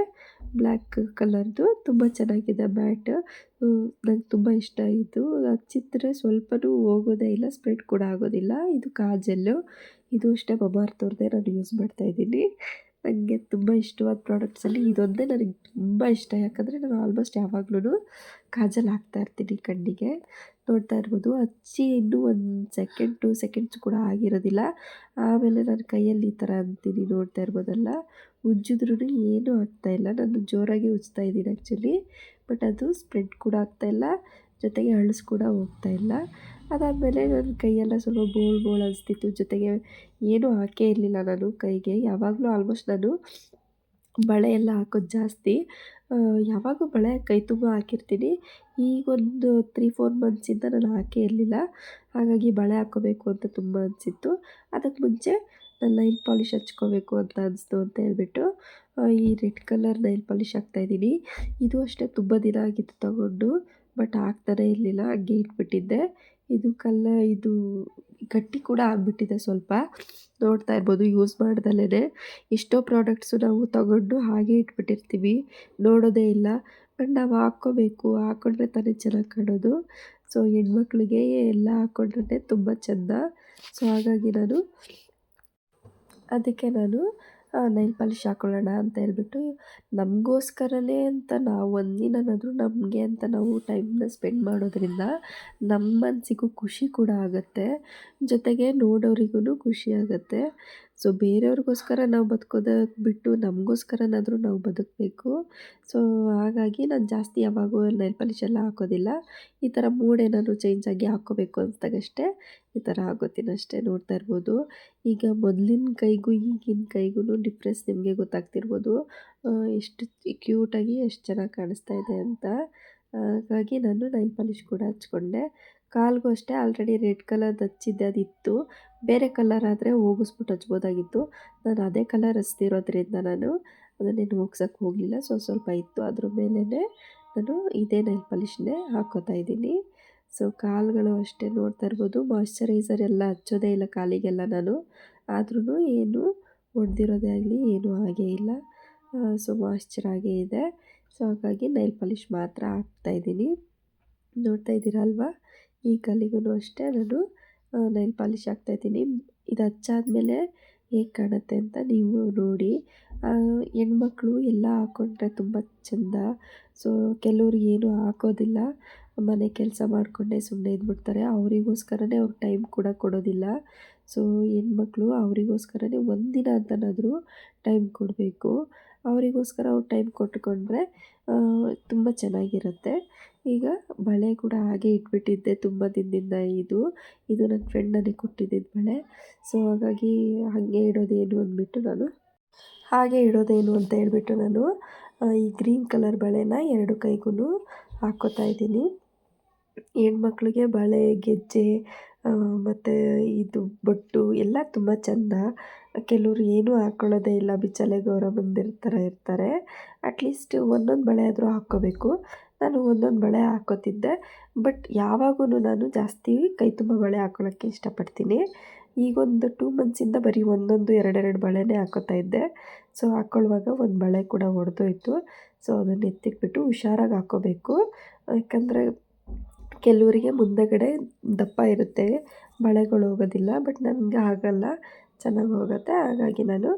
ಬ್ಲ್ಯಾಕ್ ಕಲರ್ದು ತುಂಬ ಚೆನ್ನಾಗಿದೆ ಮ್ಯಾಟ್ ನಂಗೆ ತುಂಬ ಇಷ್ಟ ಆಯಿತು ಹಚ್ಚಿದ್ರೆ ಸ್ವಲ್ಪವೂ ಹೋಗೋದೇ ಇಲ್ಲ ಸ್ಪ್ರೆಡ್ ಕೂಡ ಆಗೋದಿಲ್ಲ. ಇದು ಕಾಜಲ್ಲು. ಇದು ಅಷ್ಟೇ ಬಬಾರ್ತವ್ರದ್ದೇ ನಾನು ಯೂಸ್ ಮಾಡ್ತಾಯಿದ್ದೀನಿ ನನಗೆ ತುಂಬ ಇಷ್ಟವಾದ ಪ್ರಾಡಕ್ಟ್ಸಲ್ಲಿ ಇದೊಂದೇ ನನಗೆ ತುಂಬ ಇಷ್ಟ. ಯಾಕಂದರೆ ನಾನು ಆಲ್ಮೋಸ್ಟ್ ಯಾವಾಗ್ಲೂ ಕಾಜಲ್ ಹಾಕ್ತಾ ಇರ್ತೀನಿ ಕಣ್ಣಿಗೆ. ನೋಡ್ತಾ ಇರ್ಬೋದು. ಹಚ್ಚಿ ಇನ್ನೂ ಒಂದು ಸೆಕೆಂಡ್ ಟು ಸೆಕೆಂಡ್ಸ್ ಕೂಡ ಆಗಿರೋದಿಲ್ಲ. ಆಮೇಲೆ ನಾನು ಕೈಯಲ್ಲಿ ಈ ಥರ ಅಂತೀನಿ ನೋಡ್ತಾ ಇರ್ಬೋದಲ್ಲ. ಉಜ್ಜಿದ್ರೂ ಏನೂ ಇಲ್ಲ. ನಾನು ಜೋರಾಗಿ ಉಜ್ತಾ ಇದ್ದೀನಿ ಆ್ಯಕ್ಚುಲಿ ಬಟ್ ಅದು ಸ್ಪ್ರೆಡ್ ಕೂಡ ಆಗ್ತಾಯಿಲ್ಲ ಜೊತೆಗೆ ಅಳಿಸ್ ಕೂಡ ಹೋಗ್ತಾಯಿಲ್ಲ ಅದಾದಮೇಲೆ ನನ್ನ ಕೈಯೆಲ್ಲ ಸ್ವಲ್ಪ ಬೋಳ್ ಬೋಳ್ ಅನಿಸ್ತಿತ್ತು. ಜೊತೆಗೆ ಏನೂ ಹಾಕೇ ಇರಲಿಲ್ಲ ನಾನು ಕೈಗೆ. ಯಾವಾಗಲೂ ಆಲ್ಮೋಸ್ಟ್ ನಾನು ಬಳೆ ಎಲ್ಲ ಹಾಕೋದು ಜಾಸ್ತಿ. ಯಾವಾಗೂ ಬಳೆ ಕೈ ತುಂಬ ಹಾಕಿರ್ತೀನಿ. ಈಗೊಂದು ತ್ರೀ ಫೋರ್ ಮಂತ್ಸಿಂದ ನಾನು ಹಾಕೇ ಇರಲಿಲ್ಲ. ಹಾಗಾಗಿ ಬಳೆ ಹಾಕೋಬೇಕು ಅಂತ ತುಂಬ ಅನಿಸಿತ್ತು. ಅದಕ್ಕೆ ಮುಂಚೆ ನಾನು ನೈಲ್ ಪಾಲಿಷ್ ಹಚ್ಕೋಬೇಕು ಅಂತ ಅನಿಸ್ತು ಅಂತ ಹೇಳ್ಬಿಟ್ಟು ಈ ರೆಡ್ ಕಲರ್ ನೈಲ್ ಪಾಲಿಷ್ ಹಾಕ್ತಾಯಿದ್ದೀನಿ ಇದು ಅಷ್ಟೇ ತುಂಬ ದಿನ ಆಗಿತ್ತು ತಗೊಂಡು. ಬಟ್ ಹಾಕ್ತಾನೇ ಇರಲಿಲ್ಲ ಹಂಗೆ ಇಟ್ಬಿಟ್ಟಿದ್ದೆ ಇದು ಕಲ್ಲ, ಇದು ಗಟ್ಟಿ ಕೂಡ ಆಗಿಬಿಟ್ಟಿದೆ ಸ್ವಲ್ಪ. ನೋಡ್ತಾ ಇರ್ಬೋದು ಯೂಸ್ ಮಾಡ್ದಲೇ ಎಷ್ಟೋ ಪ್ರಾಡಕ್ಟ್ಸು ನಾವು ತಗೊಂಡು ಹಾಗೆ ಇಟ್ಬಿಟ್ಟಿರ್ತೀವಿ. ನೋಡೋದೇ ಇಲ್ಲ. ಬಟ್ ನಾವು ಹಾಕ್ಕೋಬೇಕು. ಹಾಕ್ಕೊಂಡ್ರೆ ತಾನೇ ಚೆನ್ನಾಗಿ ಕಾಣೋದು. ಸೊ ಹೆಣ್ಮಕ್ಳಿಗೆ ಎಲ್ಲ ಹಾಕ್ಕೊಂಡ್ರೆ ತುಂಬ ಚೆಂದ. ಸೊ ಹಾಗಾಗಿ ನಾನು, ಅದಕ್ಕೆ ನಾನು ನೈಲ್ ಪಾಲಿಶ್ ಹಾಕೊಳ್ಳೋಣ ಅಂತ ಹೇಳ್ಬಿಟ್ಟು ನಮಗೋಸ್ಕರನೇ ಅಂತ ನಾವು ಒಂದಿನನಾದರೂ ನಮಗೆ ಅಂತ ನಾವು ಟೈಮ್ನ ಸ್ಪೆಂಡ್ ಮಾಡೋದ್ರಿಂದ ನಮ್ಮ ಮನಸ್ಸಿಗೂ ಖುಷಿ ಕೂಡ ಆಗುತ್ತೆ. ಜೊತೆಗೆ ನೋಡೋರಿಗೂ ಖುಷಿ ಆಗುತ್ತೆ. ಸೊ ಬೇರೆಯವ್ರಿಗೋಸ್ಕರ ನಾವು ಬದುಕೋದಕ್ಕೆ ಬಿಟ್ಟು ನಮಗೋಸ್ಕರನಾದರೂ ನಾವು ಬದುಕಬೇಕು. ಸೊ ಹಾಗಾಗಿ ನಾನು ಜಾಸ್ತಿ ಯಾವಾಗೂ ನೈಲ್ ಪಾಲಿಶ್ ಎಲ್ಲ ಹಾಕೋದಿಲ್ಲ. ಈ ಥರ ಮೂಡ್ ಏನಾದರೂ ಚೇಂಜ್ ಆಗಿ ಹಾಕ್ಕೋಬೇಕು ಅನ್ಸ್ದಾಗಷ್ಟೇ ಈ ಥರ ಆಗೋತೀನಿ ಅಷ್ಟೇ ನೋಡ್ತಾ ಇರ್ಬೋದು. ಈಗ ಮೊದಲಿನ ಕೈಗೂ ಈಗಿನ ಕೈಗೂ ಡಿಫ್ರೆನ್ಸ್ ನಿಮಗೆ ಗೊತ್ತಾಗ್ತಿರ್ಬೋದು. ಎಷ್ಟು ಕ್ಯೂಟಾಗಿ ಎಷ್ಟು ಚೆನ್ನಾಗಿ ಕಾಣಿಸ್ತಾ ಇದೆ ಅಂತ. ಹಾಗಾಗಿ ನಾನು ನೈಲ್ ಪಾಲಿಶ್ ಕೂಡ ಹಚ್ಕೊಂಡೆ. ಕಾಲ್ಗೂ ಅಷ್ಟೇ ಆಲ್ರೆಡಿ ರೆಡ್ ಕಲರ್ದು ಹಚ್ಚಿದ್ದೆ, ಅದಿತ್ತು. ಬೇರೆ ಕಲರ್ ಆದರೆ ಹೋಗಿಸ್ಬಿಟ್ಟು ಹಚ್ಬೋದಾಗಿತ್ತು. ನಾನು ಅದೇ ಕಲರ್ ಹಚ್ತಿರೋದ್ರಿಂದ ನಾನು ಅದನ್ನೇನು ಹೋಗ್ಸೋಕ್ಕೆ ಹೋಗಲಿಲ್ಲ. ಸೊ ಸ್ವಲ್ಪ ಇತ್ತು. ಅದ್ರ ಮೇಲೇ ನಾನು ಇದೇ ನೈಲ್ ಪಾಲಿಶ್ನೇ ಹಾಕೋತಾ ಇದ್ದೀನಿ. ಸೊ ಕಾಲುಗಳು ಅಷ್ಟೇ ನೋಡ್ತಾ ಇರ್ಬೋದು. ಮಾಯ್ಶ್ಚರೈಸರ್ ಎಲ್ಲ ಹಚ್ಚೋದೇ ಇಲ್ಲ ಕಾಲಿಗೆಲ್ಲ ನಾನು. ಆದ್ರೂ ಏನು ಹೊಡೆದಿರೋದೇ ಆಗಲಿ, ಏನೂ ಹಾಗೇ ಇಲ್ಲ. ಸೊ ಮಾಯ್ಶ್ಚರ್ ಆಗೇ ಇದೆ. ಸೊ ಹಾಗಾಗಿ ನೈಲ್ ಪಾಲಿಶ್ ಮಾತ್ರ ಹಾಕ್ತಾಯಿದ್ದೀನಿ ನೋಡ್ತಾ ಇದ್ದೀರಾ ಅಲ್ವಾ? ಈ ಕಲ್ಲಿಗೂ ಅಷ್ಟೇ ನಾನು ನೈಲ್ ಪಾಲಿಶ್ ಹಾಕ್ತಾಯಿದ್ದೀನಿ. ಇದು ಹಚ್ಚಾದ್ಮೇಲೆ ಹೇಗೆ ಕಾಣುತ್ತೆ ಅಂತ ನೀವು ನೋಡಿ. ಹೆಣ್ಮಕ್ಳು ಎಲ್ಲ ಹಾಕ್ಕೊಂಡ್ರೆ ತುಂಬ ಚೆಂದ. ಸೊ, ಕೆಲವ್ರು ಏನೂ ಹಾಕೋದಿಲ್ಲ. ಮನೆ ಕೆಲಸ ಮಾಡಿಕೊಂಡೇ ಸುಮ್ಮನೆ ಇದ್ಬಿಡ್ತಾರೆ. ಅವರಿಗೋಸ್ಕರನೇ ಅವ್ರು ಟೈಮ್ ಕೂಡ ಕೊಡೋದಿಲ್ಲ. ಸೊ, ಹೆಣ್ಮಕ್ಳು ಅವರಿಗೋಸ್ಕರನೇ ಒಂದಿನ ಅಂತನಾದರೂ ಟೈಮ್ ಕೊಡಬೇಕು. ಅವರಿಗೋಸ್ಕರ ಅವ್ರು ಟೈಮ್ ಕೊಟ್ಕೊಂಡ್ರೆ ತುಂಬ ಚೆನ್ನಾಗಿರುತ್ತೆ. ಈಗ ಬಳೆ ಕೂಡ ಹಾಗೆ ಇಟ್ಬಿಟ್ಟಿದ್ದೆ ತುಂಬ ದಿನದಿಂದ ಇದು. ಇದು ನನ್ನ ಫ್ರೆಂಡ್ ನನಗೆ ಕೊಟ್ಟಿದ್ದಿದ್ದು ಬಳೆ. ಸೊ ಹಾಗಾಗಿ ಹಾಗೆ ಇಡೋದೇನು ಅಂದ್ಬಿಟ್ಟು ನಾನು, ಹಾಗೆ ಇಡೋದೇನು ಅಂತ ಹೇಳ್ಬಿಟ್ಟು ನಾನು ಈ ಗ್ರೀನ್ ಕಲರ್ ಬಳೆನ ಎರಡು ಕೈಗೂ ಹಾಕ್ಕೋತಾ ಇದ್ದೀನಿ. ಹೆಣ್ಮಕ್ಳಿಗೆ ಬಳೆ, ಗೆಜ್ಜೆ ಮತ್ತು ಇದು ಬೊಟ್ಟು ಎಲ್ಲ ತುಂಬ ಚೆಂದ. ಕೆಲವರು ಏನೂ ಹಾಕ್ಕೊಳ್ಳೋದೇ ಇಲ್ಲ ಬಿಚ್ಚಲೆಗೌರ ಗೌರಮ್ಮಂದಿರ ಥರ ಇರ್ತಾರೆ. ಅಟ್ಲೀಸ್ಟ್ ಒಂದೊಂದು ಬಳೆ ಆದರೂ ಹಾಕ್ಕೋಬೇಕು. ನಾನು ಒಂದೊಂದು ಬಳೆ ಹಾಕೋತಿದ್ದೆ ಬಟ್ ಯಾವಾಗೂ ನಾನು ಜಾಸ್ತಿ ಕೈ ತುಂಬ ಬಳೆ ಹಾಕ್ಕೊಳ್ಳೋಕ್ಕೆ ಇಷ್ಟಪಡ್ತೀನಿ. ಈಗೊಂದು ಟೂ ಮಂತ್ಸಿಂದ ಬರೀ ಒಂದೊಂದು ಎರಡೆರಡು ಬಳೆನೇ ಹಾಕೋತಾ ಇದ್ದೆ. ಸೊ ಹಾಕ್ಕೊಳ್ಳುವಾಗ ಒಂದು ಬಳೆ ಕೂಡ ಒಡೆದೋಯ್ತು. ಸೊ ಅದನ್ನು ಎತ್ತಿಟ್ಬಿಟ್ಟು ಹುಷಾರಾಗಿ ಹಾಕ್ಕೋಬೇಕು. ಯಾಕಂದರೆ ಕೆಲವರಿಗೆ ಮುಂದೆಗಡೆ ದಪ್ಪ ಇರುತ್ತೆ. ಬಳೆಗಳು ಹೋಗೋದಿಲ್ಲ ಬಟ್ ನನಗೆ ಆಗಲ್ಲ ಚೆನ್ನಾಗಿ ಹೋಗುತ್ತೆ. ಹಾಗಾಗಿ ನಾನು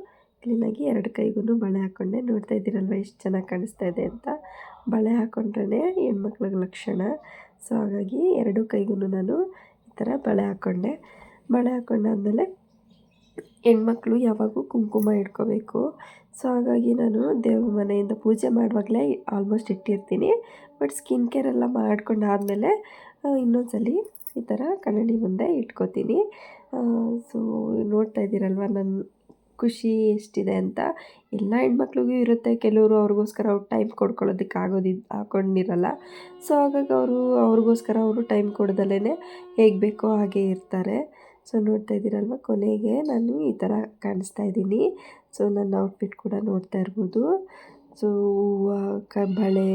ಕ್ಲೀನಾಗಿ ಎರಡು ಕೈಗೂ ಬಳೆ ಹಾಕ್ಕೊಂಡೆ ನೋಡ್ತಾ ಇದ್ದೀರಲ್ವ ಎಷ್ಟು ಚೆನ್ನಾಗಿ ಕಾಣಿಸ್ತಾ ಇದೆ ಅಂತ? ಬಳೆ ಹಾಕ್ಕೊಂಡ್ರೇ ಹೆಣ್ಮಕ್ಳಿಗೆ ಲಕ್ಷಣ. ಸೊ ಹಾಗಾಗಿ ಎರಡು ಕೈಗೂ ನಾನು ಈ ಥರ ಬಳೆ ಹಾಕ್ಕೊಂಡೆ ಬಳೆ ಹಾಕ್ಕೊಂಡಾದ್ಮೇಲೆ ಹೆಣ್ಮಕ್ಳು ಯಾವಾಗೂ ಕುಂಕುಮ ಇಟ್ಕೋಬೇಕು. ಸೊ ಹಾಗಾಗಿ ನಾನು ದೇವ್ರ ಮನೆಯಿಂದ ಪೂಜೆ ಮಾಡುವಾಗಲೇ ಆಲ್ಮೋಸ್ಟ್ ಇಟ್ಟಿರ್ತೀನಿ. ಬಟ್ ಸ್ಕಿನ್ ಕೇರ್ ಎಲ್ಲ ಮಾಡ್ಕೊಂಡಾದಮೇಲೆ ಇನ್ನೊಂದ್ಸಲಿ ಈ ಥರ ಕನ್ನಡಿ ಮುಂದೆ ಇಟ್ಕೋತೀನಿ. ಸೊ ನೋಡ್ತಾ ಇದ್ದೀರಲ್ವ ನನ್ನ ಖುಷಿ ಎಷ್ಟಿದೆ ಅಂತ. ಎಲ್ಲ ಹೆಣ್ಮಕ್ಳಿಗೂ ಇರುತ್ತೆ, ಕೆಲವರು ಅವ್ರಿಗೋಸ್ಕರ ಅವ್ರು ಟೈಮ್ ಕೊಡ್ಕೊಳ್ಳೋದಕ್ಕೆ ಆಗೋದಿದ್ದು ಹಾಕೊಂಡಿರಲ್ಲ. ಸೊ ಹಾಗಾಗಿ ಅವರು, ಅವ್ರಿಗೋಸ್ಕರ ಅವರು ಟೈಮ್ ಕೊಡ್ದಲೇ ಹೇಗೆ ಬೇಕೋ ಹಾಗೆ ಇರ್ತಾರೆ. ಸೊ ನೋಡ್ತಾ ಇದ್ದೀರಲ್ವ? ಕೊನೆಗೆ ನಾನು ಈ ಥರ ಕಾಣಿಸ್ತಾ ಇದ್ದೀನಿ. ಸೊ ನನ್ನ ಔಟ್ಫಿಟ್ ಕೂಡ ನೋಡ್ತಾ ಇರ್ಬೋದು. ಸೊ ಹೂವು ಬಳೆ